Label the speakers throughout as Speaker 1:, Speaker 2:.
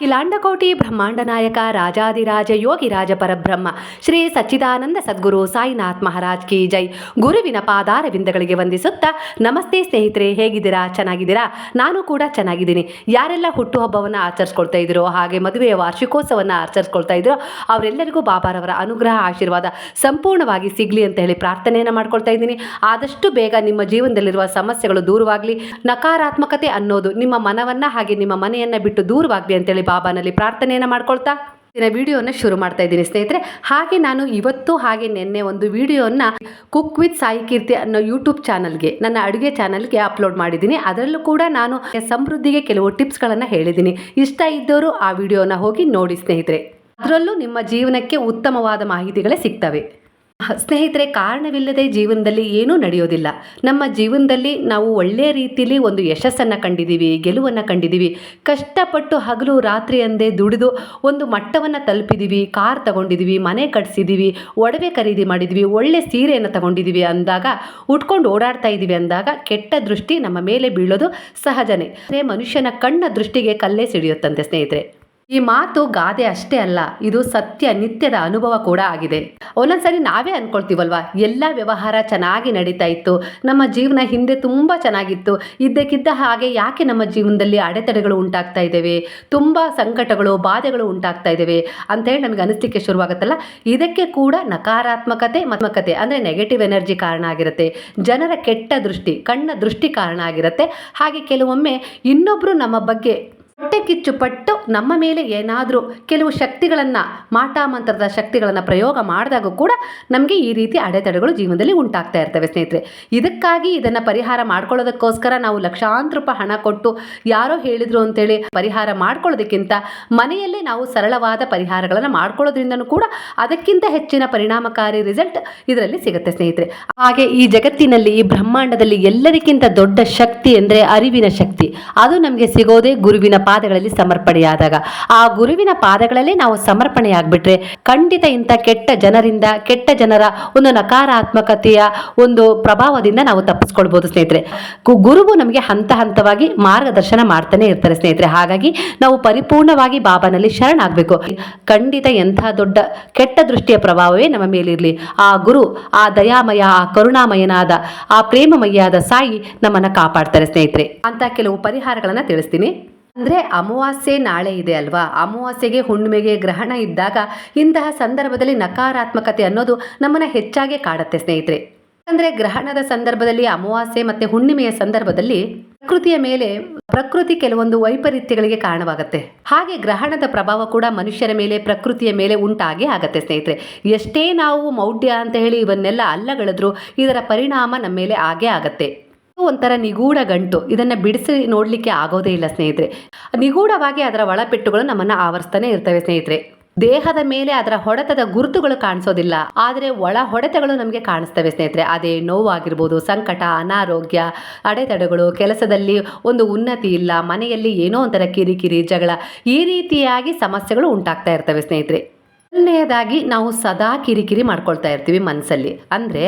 Speaker 1: ಕಿಲಾಂಡಕೋಟಿ ಬ್ರಹ್ಮಾಂಡ ನಾಯಕ ರಾಜಾದಿರಾಜ ಯೋಗಿರಾಜ ಪರಬ್ರಹ್ಮ, ಶ್ರೀ ಸಚ್ಚಿದಾನಂದ ಸದ್ಗುರು ಸಾಯಿನಾಥ್ ಮಹಾರಾಜ್ ಕಿ ಜೈ. ಗುರುವಿನ ಪಾದಾರವಿಂದಗಳಿಗೆ ವಂದಿಸುತ್ತಾ, ನಮಸ್ತೆ ಸ್ನೇಹಿತರೆ, ಹೇಗಿದ್ದೀರಾ? ಚೆನ್ನಾಗಿದ್ದೀರಾ? ನಾನು ಕೂಡ ಚೆನ್ನಾಗಿದ್ದೀನಿ. ಯಾರೆಲ್ಲ ಹುಟ್ಟುಹಬ್ಬವನ್ನು ಆಚರಿಸ್ಕೊಳ್ತಾ ಇದ್ದೀರೋ, ಹಾಗೆ ಮದುವೆಯ ವಾರ್ಷಿಕೋತ್ಸವವನ್ನು ಆಚರಿಸ್ಕೊಳ್ತಾ ಇದ್ದೀರೋ, ಅವರೆಲ್ಲರಿಗೂ ಬಾಬಾರವರ ಅನುಗ್ರಹ, ಆಶೀರ್ವಾದ ಸಂಪೂರ್ಣವಾಗಿ ಸಿಗಲಿ ಅಂತ ಹೇಳಿ ಪ್ರಾರ್ಥನೆಯನ್ನು ಮಾಡ್ಕೊಳ್ತಾ ಇದ್ದೀನಿ. ಆದಷ್ಟು ಬೇಗ ನಿಮ್ಮ ಜೀವನದಲ್ಲಿರುವ ಸಮಸ್ಯೆಗಳು ದೂರವಾಗಲಿ. ನಕಾರಾತ್ಮಕತೆ ಅನ್ನೋದು ನಿಮ್ಮ ಮನವನ್ನು ಹಾಗೆ ನಿಮ್ಮ ಮನೆಯನ್ನು ಬಿಟ್ಟು ದೂರವಾಗಲಿ ಅಂತೇಳಿ ಬಾಬಾನಲ್ಲಿ ಪ್ರಾರ್ಥನೆಯನ್ನು ಮಾಡ್ಕೊಳ್ತಾ ದಿನ ವಿಡಿಯೋನ ಶುರು ಮಾಡ್ತಾ ಇದ್ದೀನಿ ಸ್ನೇಹಿತರೆ. ಹಾಗೆ ನಾನು ಇವತ್ತು ಹಾಗೆ ನಿನ್ನೆ ಒಂದು ವಿಡಿಯೋನ ಕುಕ್ ವಿತ್ ಸಾಯಿ ಕೀರ್ತಿ ಅನ್ನೋ ಯೂಟ್ಯೂಬ್ ಚಾನಲ್ಗೆ, ನನ್ನ ಅಡುಗೆ ಚಾನಲ್ಗೆ ಅಪ್ಲೋಡ್ ಮಾಡಿದ್ದೀನಿ. ಅದರಲ್ಲೂ ಕೂಡ ನಾನು ಸಮೃದ್ಧಿಗೆ ಕೆಲವು ಟಿಪ್ಸ್ಗಳನ್ನು ಹೇಳಿದ್ದೀನಿ. ಇಷ್ಟ ಇದ್ದವರು ಆ ವಿಡಿಯೋನ ಹೋಗಿ ನೋಡಿ ಸ್ನೇಹಿತರೆ. ಅದರಲ್ಲೂ ನಿಮ್ಮ ಜೀವನಕ್ಕೆ ಉತ್ತಮವಾದ ಮಾಹಿತಿಗಳೇ ಸಿಗ್ತವೆ. ಸ್ನೇಹಿತರೆ, ಕಾರಣವಿಲ್ಲದೆ ಜೀವನದಲ್ಲಿ ಏನೂ ನಡೆಯೋದಿಲ್ಲ. ನಮ್ಮ ಜೀವನದಲ್ಲಿ ನಾವು ಒಳ್ಳೆಯ ರೀತಿಯಲ್ಲಿ ಒಂದು ಯಶಸ್ಸನ್ನು ಕಂಡಿದ್ದೀವಿ, ಗೆಲುವನ್ನು ಕಂಡಿದ್ದೀವಿ. ಕಷ್ಟಪಟ್ಟು ಹಗಲು ರಾತ್ರಿ ಅಂದೇ ದುಡಿದು ಒಂದು ಮಟ್ಟವನ್ನು ತಲುಪಿದ್ದೀವಿ, ಕಾರ್ ತಗೊಂಡಿದ್ದೀವಿ, ಮನೆ ಕಟ್ಸಿದ್ದೀವಿ, ಒಡವೆ ಖರೀದಿ ಮಾಡಿದ್ವಿ ಒಳ್ಳೆ ಸೀರೆಯನ್ನು ತಗೊಂಡಿದ್ದೀವಿ ಅಂದಾಗ, ಉಟ್ಕೊಂಡು ಓಡಾಡ್ತಾ ಇದ್ದೀವಿ ಅಂದಾಗ ಕೆಟ್ಟ ದೃಷ್ಟಿ ನಮ್ಮ ಮೇಲೆ ಬೀಳೋದು ಸಹಜನೇ. ಮನುಷ್ಯನ ಕಣ್ಣ ದೃಷ್ಟಿಗೆ ಕಲ್ಲೇ ಸಿಡಿಯುತ್ತಂತೆ ಸ್ನೇಹಿತರೆ. ಈ ಮಾತು ಗಾದೆ ಅಷ್ಟೇ ಅಲ್ಲ, ಇದು ಸತ್ಯ, ನಿತ್ಯದ ಅನುಭವ ಕೂಡ ಆಗಿದೆ. ಒಂದೊಂದ್ಸರಿ ನಾವೇ ಅನ್ಕೊಳ್ತೀವಲ್ವಾ, ಎಲ್ಲ ವ್ಯವಹಾರ ಚೆನ್ನಾಗಿ ನಡೀತಾ ಇತ್ತು, ನಮ್ಮ ಜೀವನ ಹಿಂದೆ ತುಂಬ ಚೆನ್ನಾಗಿತ್ತು, ಇದ್ದಕ್ಕಿದ್ದ ಹಾಗೆ ಯಾಕೆ ನಮ್ಮ ಜೀವನದಲ್ಲಿ ಅಡೆತಡೆಗಳು ಉಂಟಾಗ್ತಾ ಇದ್ದೇವೆ, ತುಂಬ ಸಂಕಟಗಳು, ಬಾಧೆಗಳು ಉಂಟಾಗ್ತಾ ಇದ್ದೇವೆ ಅಂತ ಹೇಳಿ ನಮಗೆ ಅನಿಸ್ಲಿಕ್ಕೆ ಶುರುವಾಗುತ್ತಲ್ಲ? ಇದಕ್ಕೆ ಕೂಡ ನಕಾರಾತ್ಮಕತೆ ಮತ್ಮಕತೆ ಅಂದರೆ ನೆಗೆಟಿವ್ ಎನರ್ಜಿ ಕಾರಣ ಆಗಿರುತ್ತೆ, ಜನರ ಕೆಟ್ಟ ದೃಷ್ಟಿ, ಕಣ್ಣ ದೃಷ್ಟಿ ಕಾರಣ ಆಗಿರುತ್ತೆ. ಹಾಗೆ ಕೆಲವೊಮ್ಮೆ ಇನ್ನೊಬ್ಬರು ನಮ್ಮ ಬಗ್ಗೆ ಹೊಟ್ಟೆ ಕಿಚ್ಚು ಪಟ್ಟು ನಮ್ಮ ಮೇಲೆ ಏನಾದರೂ ಕೆಲವು ಶಕ್ತಿಗಳನ್ನು ಮಾಟಾಮಂತ್ರದ ಶಕ್ತಿಗಳನ್ನು ಪ್ರಯೋಗ ಮಾಡಿದಾಗ ಕೂಡ ನಮಗೆ ಈ ರೀತಿ ಅಡೆತಡೆಗಳು ಜೀವನದಲ್ಲಿ ಉಂಟಾಗ್ತಾ ಇರ್ತವೆ ಸ್ನೇಹಿತರೆ. ಇದಕ್ಕಾಗಿ ಇದನ್ನು ಪರಿಹಾರ ಮಾಡ್ಕೊಳ್ಳೋದಕ್ಕೋಸ್ಕರ ನಾವು ಲಕ್ಷಾಂತರ ರೂಪಾಯಿ ಹಣ ಕೊಟ್ಟು ಯಾರೋ ಹೇಳಿದ್ರು ಅಂತೇಳಿ ಪರಿಹಾರ ಮಾಡ್ಕೊಳ್ಳೋದಕ್ಕಿಂತ ಮನೆಯಲ್ಲೇ ನಾವು ಸರಳವಾದ ಪರಿಹಾರಗಳನ್ನು ಮಾಡ್ಕೊಳ್ಳೋದ್ರಿಂದನೂ ಕೂಡ ಅದಕ್ಕಿಂತ ಹೆಚ್ಚಿನ ಪರಿಣಾಮಕಾರಿ ರಿಸಲ್ಟ್ ಇದರಲ್ಲಿ ಸಿಗುತ್ತೆ ಸ್ನೇಹಿತರೆ. ಹಾಗೆ ಈ ಜಗತ್ತಿನಲ್ಲಿ, ಈ ಬ್ರಹ್ಮಾಂಡದಲ್ಲಿ ಎಲ್ಲರಿಗಿಂತ ದೊಡ್ಡ ಶಕ್ತಿ ಅಂದರೆ ಅರಿವಿನ ಶಕ್ತಿ. ಅದು ನಮಗೆ ಸಿಗೋದೇ ಗುರುವಿನ ಪಾದಗಳಲ್ಲಿ ಸಮರ್ಪಣೆಯಾದಾಗ. ಆ ಗುರುವಿನ ಪಾದಗಳಲ್ಲೇ ನಾವು ಸಮರ್ಪಣೆಯಾಗ್ಬಿಟ್ರೆ ಖಂಡಿತ ಇಂಥ ಕೆಟ್ಟ ಜನರಿಂದ, ಕೆಟ್ಟ ಜನರ ಒಂದು ನಕಾರಾತ್ಮಕತೆಯ ಒಂದು ಪ್ರಭಾವದಿಂದ ನಾವು ತಪ್ಪಿಸ್ಕೊಳ್ಬೋದು ಸ್ನೇಹಿತರೆ. ಗುರುವು ನಮಗೆ ಹಂತ ಹಂತವಾಗಿ ಮಾರ್ಗದರ್ಶನ ಮಾಡ್ತಾನೆ ಇರ್ತಾರೆ ಸ್ನೇಹಿತರೆ. ಹಾಗಾಗಿ ನಾವು ಪರಿಪೂರ್ಣವಾಗಿ ಬಾಬಾನಲ್ಲಿ ಶರಣಾಗಬೇಕು. ಖಂಡಿತ ಎಂಥ ದೊಡ್ಡ, ಕೆಟ್ಟ ದೃಷ್ಟಿಯ ಪ್ರಭಾವವೇ ನಮ್ಮ ಮೇಲಿರಲಿ. ಆ ಗುರು, ಆ ದಯಾಮಯ, ಆ ಕರುಣಾಮಯನಾದ, ಆ ಪ್ರೇಮಮಯ್ಯಾದ ಸಾಯಿ ನಮ್ಮನ್ನ ಕಾಪಾಡ್ತಾರೆ ಸ್ನೇಹಿತರೆ. ಅಂತ ಕೆಲವು ಪರಿಹಾರಗಳನ್ನು ತಿಳಿಸ್ತೀನಿ. ಅಂದ್ರೆ ಅಮಾವಾಸ್ಯೆ ನಾಳೆ ಇದೆ ಅಲ್ವಾ? ಅಮಾವಾಸ್ಯೆಗೆ ಹುಣ್ಣಿಮೆಗೆ ಗ್ರಹಣ ಇದ್ದಾಗ ಇಂತಹ ಸಂದರ್ಭದಲ್ಲಿ ನಕಾರಾತ್ಮಕತೆ ಅನ್ನೋದು ನಮ್ಮನ್ನ ಹೆಚ್ಚಾಗಿ ಕಾಡುತ್ತೆ ಸ್ನೇಹಿತರೆ. ಅಂದ್ರೆ ಗ್ರಹಣದ ಸಂದರ್ಭದಲ್ಲಿ ಅಮಾವಾಸ್ಯೆ ಮತ್ತೆ ಹುಣ್ಣಿಮೆಯ ಸಂದರ್ಭದಲ್ಲಿ ಪ್ರಕೃತಿಯ ಮೇಲೆ, ಪ್ರಕೃತಿ ಕೆಲವೊಂದು ವೈಪರೀತ್ಯಗಳಿಗೆ ಕಾರಣವಾಗುತ್ತೆ. ಹಾಗೆ ಗ್ರಹಣದ ಪ್ರಭಾವ ಕೂಡ ಮನುಷ್ಯರ ಮೇಲೆ, ಪ್ರಕೃತಿಯ ಮೇಲೆ ಉಂಟಾಗಿ ಆಗತ್ತೆ ಸ್ನೇಹಿತರೆ. ಎಷ್ಟೇ ನಾವು ಮೌಢ್ಯ ಅಂತ ಹೇಳಿ ಇವನ್ನೆಲ್ಲ ಅಲ್ಲಗಳಿದ್ರು ಇದರ ಪರಿಣಾಮ ನಮ್ಮ ಮೇಲೆ ಆಗೇ ಆಗತ್ತೆ. ಒಂಥರ ನಿಗೂಢ ಗಂಟು. ಇದನ್ನು ಬಿಡಿಸಿ ನೋಡಲಿಕ್ಕೆ ಆಗೋದೇ ಇಲ್ಲ ಸ್ನೇಹಿತರೆ. ನಿಗೂಢವಾಗಿ ಅದರ ಒಳಪೆಟ್ಟುಗಳು ನಮ್ಮನ್ನು ಆವರಿಸ್ತಾನೆ ಇರ್ತವೆ ಸ್ನೇಹಿತರೆ. ದೇಹದ ಮೇಲೆ ಅದರ ಹೊಡೆತದ ಗುರುತುಗಳು ಕಾಣಿಸೋದಿಲ್ಲ. ಆದರೆ ಒಳ ಹೊಡೆತಗಳು ನಮಗೆ ಕಾಣಿಸ್ತವೆ ಸ್ನೇಹಿತರೆ. ಅದೇ ನೋವಾಗಿರ್ಬೋದು, ಸಂಕಟ, ಅನಾರೋಗ್ಯ, ಅಡೆತಡೆಗಳು, ಕೆಲಸದಲ್ಲಿ ಒಂದು ಉನ್ನತಿ ಇಲ್ಲ, ಮನೆಯಲ್ಲಿ ಏನೋ ಒಂಥರ ಕಿರಿಕಿರಿ, ಜಗಳ, ಈ ರೀತಿಯಾಗಿ ಸಮಸ್ಯೆಗಳು ಉಂಟಾಗ್ತಾ ಇರ್ತವೆ ಸ್ನೇಹಿತರೆ. ಮೊದಲನೆಯದಾಗಿ ನಾವು ಸದಾ ಕಿರಿಕಿರಿ ಮಾಡ್ಕೊಳ್ತಾ ಇರ್ತೀವಿ ಮನಸ್ಸಲ್ಲಿ ಅಂದರೆ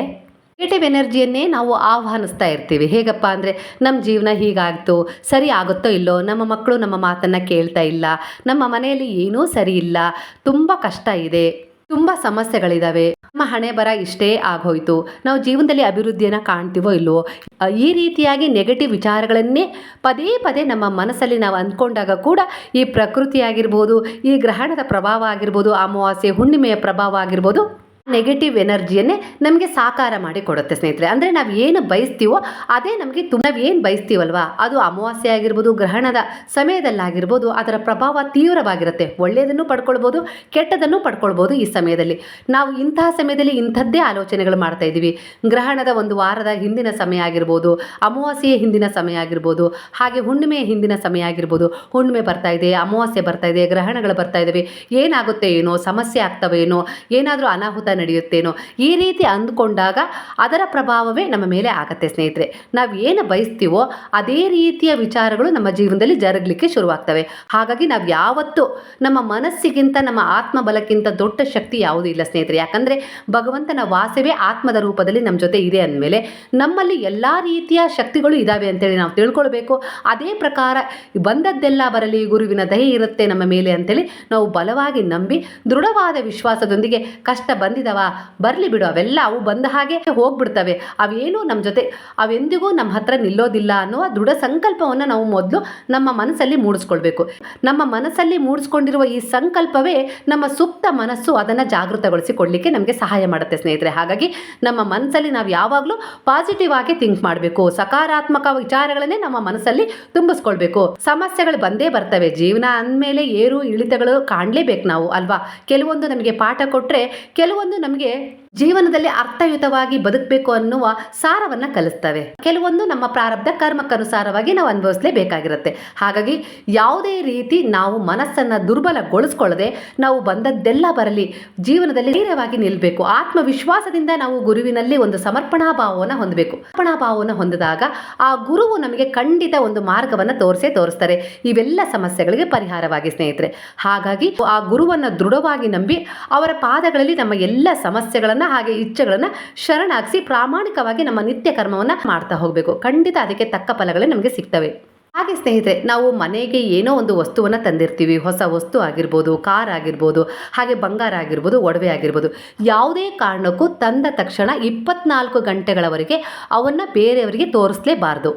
Speaker 1: ನೆಗೆಟಿವ್ ಎನರ್ಜಿಯನ್ನೇ ನಾವು ಆಹ್ವಾನಿಸ್ತಾ ಇರ್ತೀವಿ. ಹೇಗಪ್ಪ ಅಂದರೆ ನಮ್ಮ ಜೀವನ ಹೀಗಾಗ್ತು, ಸರಿ ಆಗುತ್ತೋ ಇಲ್ಲೋ, ನಮ್ಮ ಮಕ್ಕಳು ನಮ್ಮ ಮಾತನ್ನು ಕೇಳ್ತಾ ಇಲ್ಲ, ನಮ್ಮ ಮನೆಯಲ್ಲಿ ಏನೂ ಸರಿ ಇಲ್ಲ, ತುಂಬ ಕಷ್ಟ ಇದೆ, ತುಂಬ ಸಮಸ್ಯೆಗಳಿದ್ದಾವೆ ನಮ್ಮ ಹಣೆ ಬರ ಇಷ್ಟೇ ಆಗೋಯ್ತು, ನಾವು ಜೀವನದಲ್ಲಿ ಅಭಿವೃದ್ಧಿಯನ್ನು ಕಾಣ್ತೀವೋ ಇಲ್ವೋ ಈ ರೀತಿಯಾಗಿ ನೆಗೆಟಿವ್ ವಿಚಾರಗಳನ್ನೇ ಪದೇ ಪದೇ ನಮ್ಮ ಮನಸ್ಸಲ್ಲಿ ನಾವು ಅಂದ್ಕೊಂಡಾಗ ಕೂಡ ಈ ಪ್ರಕೃತಿ ಆಗಿರ್ಬೋದು, ಈ ಗ್ರಹಣದ ಪ್ರಭಾವ ಆಗಿರ್ಬೋದು, ಅಮಾವಾಸ್ಯೆ ಹುಣ್ಣಿಮೆಯ ಪ್ರಭಾವ ಆಗಿರ್ಬೋದು ನೆಗೆಟಿವ್ ಎನರ್ಜಿಯನ್ನೇ ನಮಗೆ ಸಾಕಾರ ಮಾಡಿ ಕೊಡುತ್ತೆ ಸ್ನೇಹಿತರೆ. ಅಂದರೆ ನಾವು ಏನು ಬಯಸ್ತೀವೋ ಅದೇ ನಮಗೆ ತುಂಬ ನಾವು ಏನು ಬಯಸ್ತೀವಲ್ವಾ? ಅದು ಅಮಾವಾಸ್ಯೆ ಆಗಿರ್ಬೋದು, ಗ್ರಹಣದ ಸಮಯದಲ್ಲಾಗಿರ್ಬೋದು, ಅದರ ಪ್ರಭಾವ ತೀವ್ರವಾಗಿರುತ್ತೆ. ಒಳ್ಳೆಯದನ್ನು ಪಡ್ಕೊಳ್ಬೋದು, ಕೆಟ್ಟದನ್ನು ಪಡ್ಕೊಳ್ಬೋದು ಈ ಸಮಯದಲ್ಲಿ. ನಾವು ಇಂತಹ ಸಮಯದಲ್ಲಿ ಇಂಥದ್ದೇ ಆಲೋಚನೆಗಳು ಮಾಡ್ತಾ ಇದ್ದೀವಿ. ಗ್ರಹಣದ ಒಂದು ವಾರದ ಹಿಂದಿನ ಸಮಯ ಆಗಿರ್ಬೋದು, ಅಮಾವಾಸ್ಯೆಯ ಹಿಂದಿನ ಸಮಯ ಆಗಿರ್ಬೋದು, ಹಾಗೆ ಹುಣ್ಣಿಮೆಯ ಹಿಂದಿನ ಸಮಯ ಆಗಿರ್ಬೋದು. ಹುಣ್ಣಿಮೆ ಬರ್ತಾ ಇದೆ, ಅಮಾವಾಸ್ಯೆ ಬರ್ತಾ ಇದೆ, ಗ್ರಹಣಗಳು ಬರ್ತಾ ಇದ್ದಾವೆ. ಏನಾಗುತ್ತೆ ಏನೋ, ಸಮಸ್ಯೆ ಆಗ್ತವೆ ಏನೋ ಏನಾದರೂ ಅನಾಹುತ ನಡೆಯುತ್ತೇನೋ ಈ ರೀತಿ ಅಂದುಕೊಂಡಾಗ ಅದರ ಪ್ರಭಾವವೇ ನಮ್ಮ ಮೇಲೆ ಆಗತ್ತೆ ಸ್ನೇಹಿತರೆ. ನಾವು ಏನು ಬಯಸ್ತೀವೋ ಅದೇ ರೀತಿಯ ವಿಚಾರಗಳು ನಮ್ಮ ಜೀವನದಲ್ಲಿ ಜರುಗಲಿಕ್ಕೆ ಶುರುವಾಗ್ತವೆ. ಹಾಗಾಗಿ ನಾವು ಯಾವತ್ತೂ ನಮ್ಮ ಮನಸ್ಸಿಗಿಂತ, ನಮ್ಮ ಆತ್ಮಬಲಕ್ಕಿಂತ ದೊಡ್ಡ ಶಕ್ತಿ ಯಾವುದೂ ಇಲ್ಲ ಸ್ನೇಹಿತರೆ. ಯಾಕಂದರೆ ಭಗವಂತನ ವಾಸವೇ ಆತ್ಮದ ರೂಪದಲ್ಲಿ ನಮ್ಮ ಜೊತೆ ಇದೆ ಅಂದಮೇಲೆ ನಮ್ಮಲ್ಲಿ ಎಲ್ಲ ರೀತಿಯ ಶಕ್ತಿಗಳು ಇದ್ದಾವೆ ಅಂತೇಳಿ ನಾವು ತಿಳ್ಕೊಳ್ಬೇಕು. ಅದೇ ಪ್ರಕಾರ ಬಂದದ್ದೆಲ್ಲ ಬರಲಿ, ಗುರುವಿನ ದಯೆ ಇರುತ್ತೆ ನಮ್ಮ ಮೇಲೆ ಅಂತೇಳಿ ನಾವು ಬಲವಾಗಿ ನಂಬಿ ದೃಢವಾದ ವಿಶ್ವಾಸದೊಂದಿಗೆ ಕಷ್ಟ ಬಂದಿದವ? ಬರಲಿ ಬಿಡು, ಅವೆಲ್ಲ ಅವು ಬಂದ ಹಾಗೆ ಹೋಗ್ಬಿಡ್ತವೆ. ಅವೇನು ನಮ್ಮ ಜೊತೆ, ಅವೆಂದಿಗೂ ನಮ್ಮ ಹತ್ರ ನಿಲ್ಲೋದಿಲ್ಲ ಅನ್ನುವ ದೃಢ ಸಂಕಲ್ಪವನ್ನು ನಾವು ಮೊದಲು ನಮ್ಮ ಮನಸ್ಸಲ್ಲಿ ಮೂಡಿಸ್ಕೊಳ್ಬೇಕು. ನಮ್ಮ ಮನಸ್ಸಲ್ಲಿ ಮೂಡಿಸ್ಕೊಂಡಿರುವ ಈ ಸಂಕಲ್ಪವೇ ನಮ್ಮ ಸುಪ್ತ ಮನಸ್ಸು ಅದನ್ನು ಜಾಗೃತಗೊಳಿಸಿಕೊಳ್ಳಿಕ್ಕೆ ನಮಗೆ ಸಹಾಯ ಮಾಡುತ್ತೆ ಸ್ನೇಹಿತರೆ. ಹಾಗಾಗಿ ನಮ್ಮ ಮನಸ್ಸಲ್ಲಿ ನಾವು ಯಾವಾಗಲೂ ಪಾಸಿಟಿವ್ ಆಗಿ ಥಿಂಕ್ ಮಾಡಬೇಕು. ಸಕಾರಾತ್ಮಕ ವಿಚಾರಗಳನ್ನೇ ನಮ್ಮ ಮನಸ್ಸಲ್ಲಿ ತುಂಬಿಸ್ಕೊಳ್ಬೇಕು. ಸಮಸ್ಯೆಗಳು ಬಂದೇ ಬರ್ತವೆ. ಜೀವನ ಅಂದಮೇಲೆ ಏರು ಇಳಿತಗಳು ಕಾಣಲೇಬೇಕು ನಾವು, ಅಲ್ವಾ? ಕೆಲವೊಂದು ನಮಗೆ ಪಾಠ ಕೊಟ್ಟರೆ ಕೆಲವೊಂದು ನಮಗೆ ಜೀವನದಲ್ಲಿ ಅರ್ಥಯುತವಾಗಿ ಬದುಕಬೇಕು ಅನ್ನುವ ಸಾರವನ್ನು ಕಲಿಸ್ತವೆ. ಕೆಲವೊಂದು ನಮ್ಮ ಪ್ರಾರಬ್ಧ ಕರ್ಮಕ್ಕನುಸಾರವಾಗಿ ನಾವು ಅನುಭವಿಸಲೇಬೇಕಾಗಿರುತ್ತೆ. ಹಾಗಾಗಿ ಯಾವುದೇ ರೀತಿ ನಾವು ಮನಸ್ಸನ್ನು ದುರ್ಬಲಗೊಳಿಸ್ಕೊಳ್ಳದೆ ನಾವು ಬಂದದ್ದೆಲ್ಲ ಬರಲಿ, ಜೀವನದಲ್ಲಿ ಧೈರ್ಯವಾಗಿ ನಿಲ್ಲಬೇಕು ಆತ್ಮವಿಶ್ವಾಸದಿಂದ ನಾವು ಗುರುವಿನಲ್ಲಿ ಒಂದು ಸಮರ್ಪಣಾ ಭಾವವನ್ನು ಹೊಂದಬೇಕು. ಸಮರ್ಪಣಾ ಭಾವವನ್ನು ಹೊಂದಿದಾಗ ಆ ಗುರುವು ನಮಗೆ ಖಂಡಿತ ಒಂದು ಮಾರ್ಗವನ್ನು ತೋರಿಸೇ ತೋರಿಸ್ತಾರೆ. ಇವೆಲ್ಲ ಸಮಸ್ಯೆಗಳಿಗೆ ಪರಿಹಾರವಾಗಿ ಸ್ನೇಹಿತರೆ. ಹಾಗಾಗಿ ಆ ಗುರುವನ್ನು ದೃಢವಾಗಿ ನಂಬಿ ಅವರ ಪಾದಗಳಲ್ಲಿ ನಮ್ಮ ಎಲ್ಲ ಸಮಸ್ಯೆಗಳನ್ನು ಹಾಗೆ ಇಚ್ಛೆಗಳನ್ನು ಶರಣಾಗಿಸಿ ಪ್ರಾಮಾಣಿಕವಾಗಿ ನಮ್ಮ ನಿತ್ಯ ಕರ್ಮವನ್ನು ಮಾಡ್ತಾ ಹೋಗಬೇಕು. ಖಂಡಿತ ಅದಕ್ಕೆ ತಕ್ಕ ಫಲಗಳೇ ನಮಗೆ ಸಿಗ್ತವೆ. ಹಾಗೆ ಸ್ನೇಹಿತರೆ, ನಾವು ಮನೆಗೆ ಏನೋ ಒಂದು ವಸ್ತುವನ್ನು ತಂದಿರ್ತೀವಿ. ಹೊಸ ವಸ್ತು ಆಗಿರ್ಬೋದು, ಕಾರ್ ಆಗಿರ್ಬೋದು, ಹಾಗೆ ಬಂಗಾರ ಆಗಿರ್ಬೋದು, ಒಡವೆ ಆಗಿರ್ಬೋದು. ಯಾವುದೇ ಕಾರಣಕ್ಕೂ ತಂದ ತಕ್ಷಣ ಇಪ್ಪತ್ನಾಲ್ಕು ಗಂಟೆಗಳವರೆಗೆ ಅವನ್ನು ಬೇರೆಯವರಿಗೆ ತೋರಿಸಲೇಬಾರ್ದು.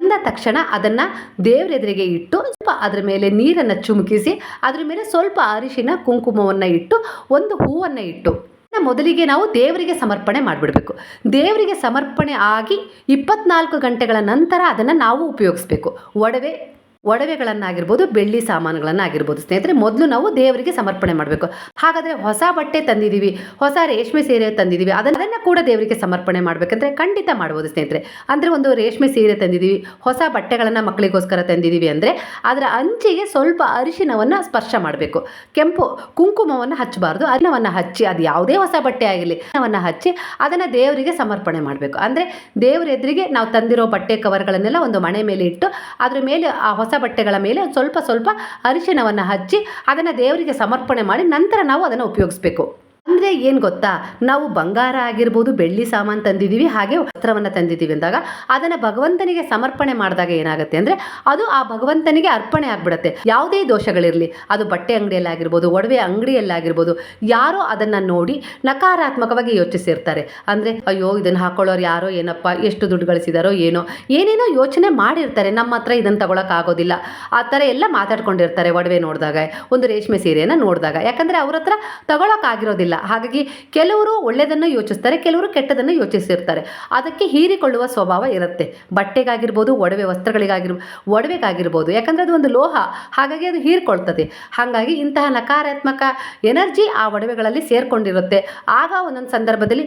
Speaker 1: ತಂದ ತಕ್ಷಣ ಅದನ್ನು ದೇವರೆದುರಿಗೆ ಇಟ್ಟು ಸ್ವಲ್ಪ ಅದರ ಮೇಲೆ ನೀರನ್ನು ಚುಮುಕಿಸಿ, ಅದರ ಮೇಲೆ ಸ್ವಲ್ಪ ಅರಿಶಿನ, ಕುಂಕುಮವನ್ನು ಇಟ್ಟು, ಒಂದು ಹೂವನ್ನು ಇಟ್ಟು ಮೊದಲಿಗೆ ನಾವು ದೇವರಿಗೆ ಸಮರ್ಪಣೆ ಮಾಡಿಬಿಡಬೇಕು. ದೇವರಿಗೆ ಸಮರ್ಪಣೆ ಆಗಿ ಇಪ್ಪತ್ನಾಲ್ಕು ಗಂಟೆಗಳ ನಂತರ ಅದನ್ನು ನಾವು ಉಪಯೋಗಿಸ್ಬೇಕು. ಒಡವೆ ಒಡವೆಗಳನ್ನಾಗಿರ್ಬೋದು, ಬೆಳ್ಳಿ ಸಾಮಾನುಗಳನ್ನಾಗಿರ್ಬೋದು. ಸ್ನೇಹಿತರೆ, ಮೊದಲು ನಾವು ದೇವರಿಗೆ ಸಮರ್ಪಣೆ ಮಾಡಬೇಕು. ಹಾಗಾದರೆ ಹೊಸ ಬಟ್ಟೆ ತಂದಿದ್ದೀವಿ ಹೊಸ ರೇಷ್ಮೆ ಸೀರೆ ತಂದಿದ್ದೀವಿ ಅದನ್ನು ಕೂಡ ದೇವರಿಗೆ ಸಮರ್ಪಣೆ ಮಾಡಬೇಕಂದ್ರೆ ಖಂಡಿತ ಮಾಡ್ಬೋದು ಸ್ನೇಹಿತರೆ. ಅಂದರೆ ಒಂದು ರೇಷ್ಮೆ ಸೀರೆ ತಂದಿದ್ದೀವಿ ಹೊಸ ಬಟ್ಟೆಗಳನ್ನು ಮಕ್ಕಳಿಗೋಸ್ಕರ ತಂದಿದ್ದೀವಿ ಅಂದರೆ ಅದರ ಅಂಚಿಗೆ ಸ್ವಲ್ಪ ಅರಿಶಿನವನ್ನು ಸ್ಪರ್ಶ ಮಾಡಬೇಕು. ಕೆಂಪು ಕುಂಕುಮವನ್ನು ಹಚ್ಚಬಾರ್ದು ಅನ್ನವನ್ನು ಹಚ್ಚಿ, ಅದು ಯಾವುದೇ ಹೊಸ ಬಟ್ಟೆ ಆಗಿರಲಿ ಅನ್ನವನ್ನು ಹಚ್ಚಿ ಅದನ್ನು ದೇವರಿಗೆ ಸಮರ್ಪಣೆ ಮಾಡಬೇಕು. ಅಂದರೆ ದೇವರ ಎದುರಿಗೆ ನಾವು ತಂದಿರೋ ಬಟ್ಟೆ ಕವರ್ಗಳನ್ನೆಲ್ಲ ಒಂದು ಮನೆ ಮೇಲೆ ಇಟ್ಟು, ಅದ್ರ ಮೇಲೆ ಆ ಹೊಸ ಬಟ್ಟೆಗಳ ಮೇಲೆ ಸ್ವಲ್ಪ ಸ್ವಲ್ಪ ಅರಿಶಿನವನ್ನು ಹಚ್ಚಿ ಅದನ್ನು ದೇವರಿಗೆ ಸಮರ್ಪಣೆ ಮಾಡಿ ನಂತರ ನಾವು ಅದನ್ನು ಉಪಯೋಗಿಸ್ಬೇಕು. ಅಂದರೆ ಏನು ಗೊತ್ತಾ? ನಾವು ಬಂಗಾರ ಆಗಿರ್ಬೋದು, ಬೆಳ್ಳಿ ಸಾಮಾನು ತಂದಿದ್ದೀವಿ ಹಾಗೆ ವಸ್ತ್ರವನ್ನು ತಂದಿದ್ದೀವಿ ಅಂದಾಗ ಅದನ್ನು ಭಗವಂತನಿಗೆ ಸಮರ್ಪಣೆ ಮಾಡಿದಾಗ ಏನಾಗುತ್ತೆ ಅಂದರೆ ಅದು ಆ ಭಗವಂತನಿಗೆ ಅರ್ಪಣೆ ಆಗಿಬಿಡುತ್ತೆ. ಯಾವುದೇ ದೋಷಗಳಿರಲಿ, ಅದು ಬಟ್ಟೆ ಅಂಗಡಿಯಲ್ಲಾಗಿರ್ಬೋದು ಒಡವೆ ಅಂಗಡಿಯಲ್ಲಾಗಿರ್ಬೋದು ಯಾರೋ ಅದನ್ನು ನೋಡಿ ನಕಾರಾತ್ಮಕವಾಗಿ ಯೋಚಿಸಿರ್ತಾರೆ. ಅಂದರೆ ಅಯ್ಯೋ, ಇದನ್ನು ಹಾಕೊಳ್ಳೋರು ಯಾರೋ, ಏನಪ್ಪ, ಎಷ್ಟು ದುಡ್ಡು ಗಳಿಸಿದಾರೋ, ಏನೋ, ಏನೇನೋ ಯೋಚನೆ ಮಾಡಿರ್ತಾರೆ. ನಮ್ಮ ಹತ್ರ ಇದನ್ನು ತಗೊಳಕ್ಕಾಗೋದಿಲ್ಲ ಆ ಥರ ಎಲ್ಲ ಮಾತಾಡ್ಕೊಂಡಿರ್ತಾರೆ ಒಡವೆ ನೋಡಿದಾಗ, ಒಂದು ರೇಷ್ಮೆ ಸೀರೆಯನ್ನು ನೋಡಿದಾಗ. ಯಾಕಂದರೆ ಅವ್ರ ಹತ್ರ ತಗೊಳಕ್ಕಾಗಿರೋದಿಲ್ಲ ಹಾಗಾಗಿ ಕೆಲವರು ಒಳ್ಳೆಯದನ್ನು ಯೋಚಿಸ್ತಾರೆ, ಕೆಲವರು ಕೆಟ್ಟದನ್ನು ಯೋಚಿಸಿರ್ತಾರೆ. ಅದಕ್ಕೆ ಹೀರಿಕೊಳ್ಳುವ ಸ್ವಭಾವ ಇರುತ್ತೆ. ಬಟ್ಟೆಗಾಗಿರ್ಬೋದು, ಒಡವೆ ವಸ್ತ್ರಗಳಿಗಾಗಿರ್, ಒಡವೆಗಾಗಿರ್ಬೋದು. ಯಾಕಂದರೆ ಅದು ಒಂದು ಲೋಹ, ಹಾಗಾಗಿ ಅದು ಹೀರ್ಕೊಳ್ತದೆ. ಹಾಗಾಗಿ ಇಂತಹ ನಕಾರಾತ್ಮಕ ಎನರ್ಜಿ ಆ ಒಡವೆಗಳಲ್ಲಿ ಸೇರಿಕೊಂಡಿರುತ್ತೆ. ಆಗ ಒಂದೊಂದು ಸಂದರ್ಭದಲ್ಲಿ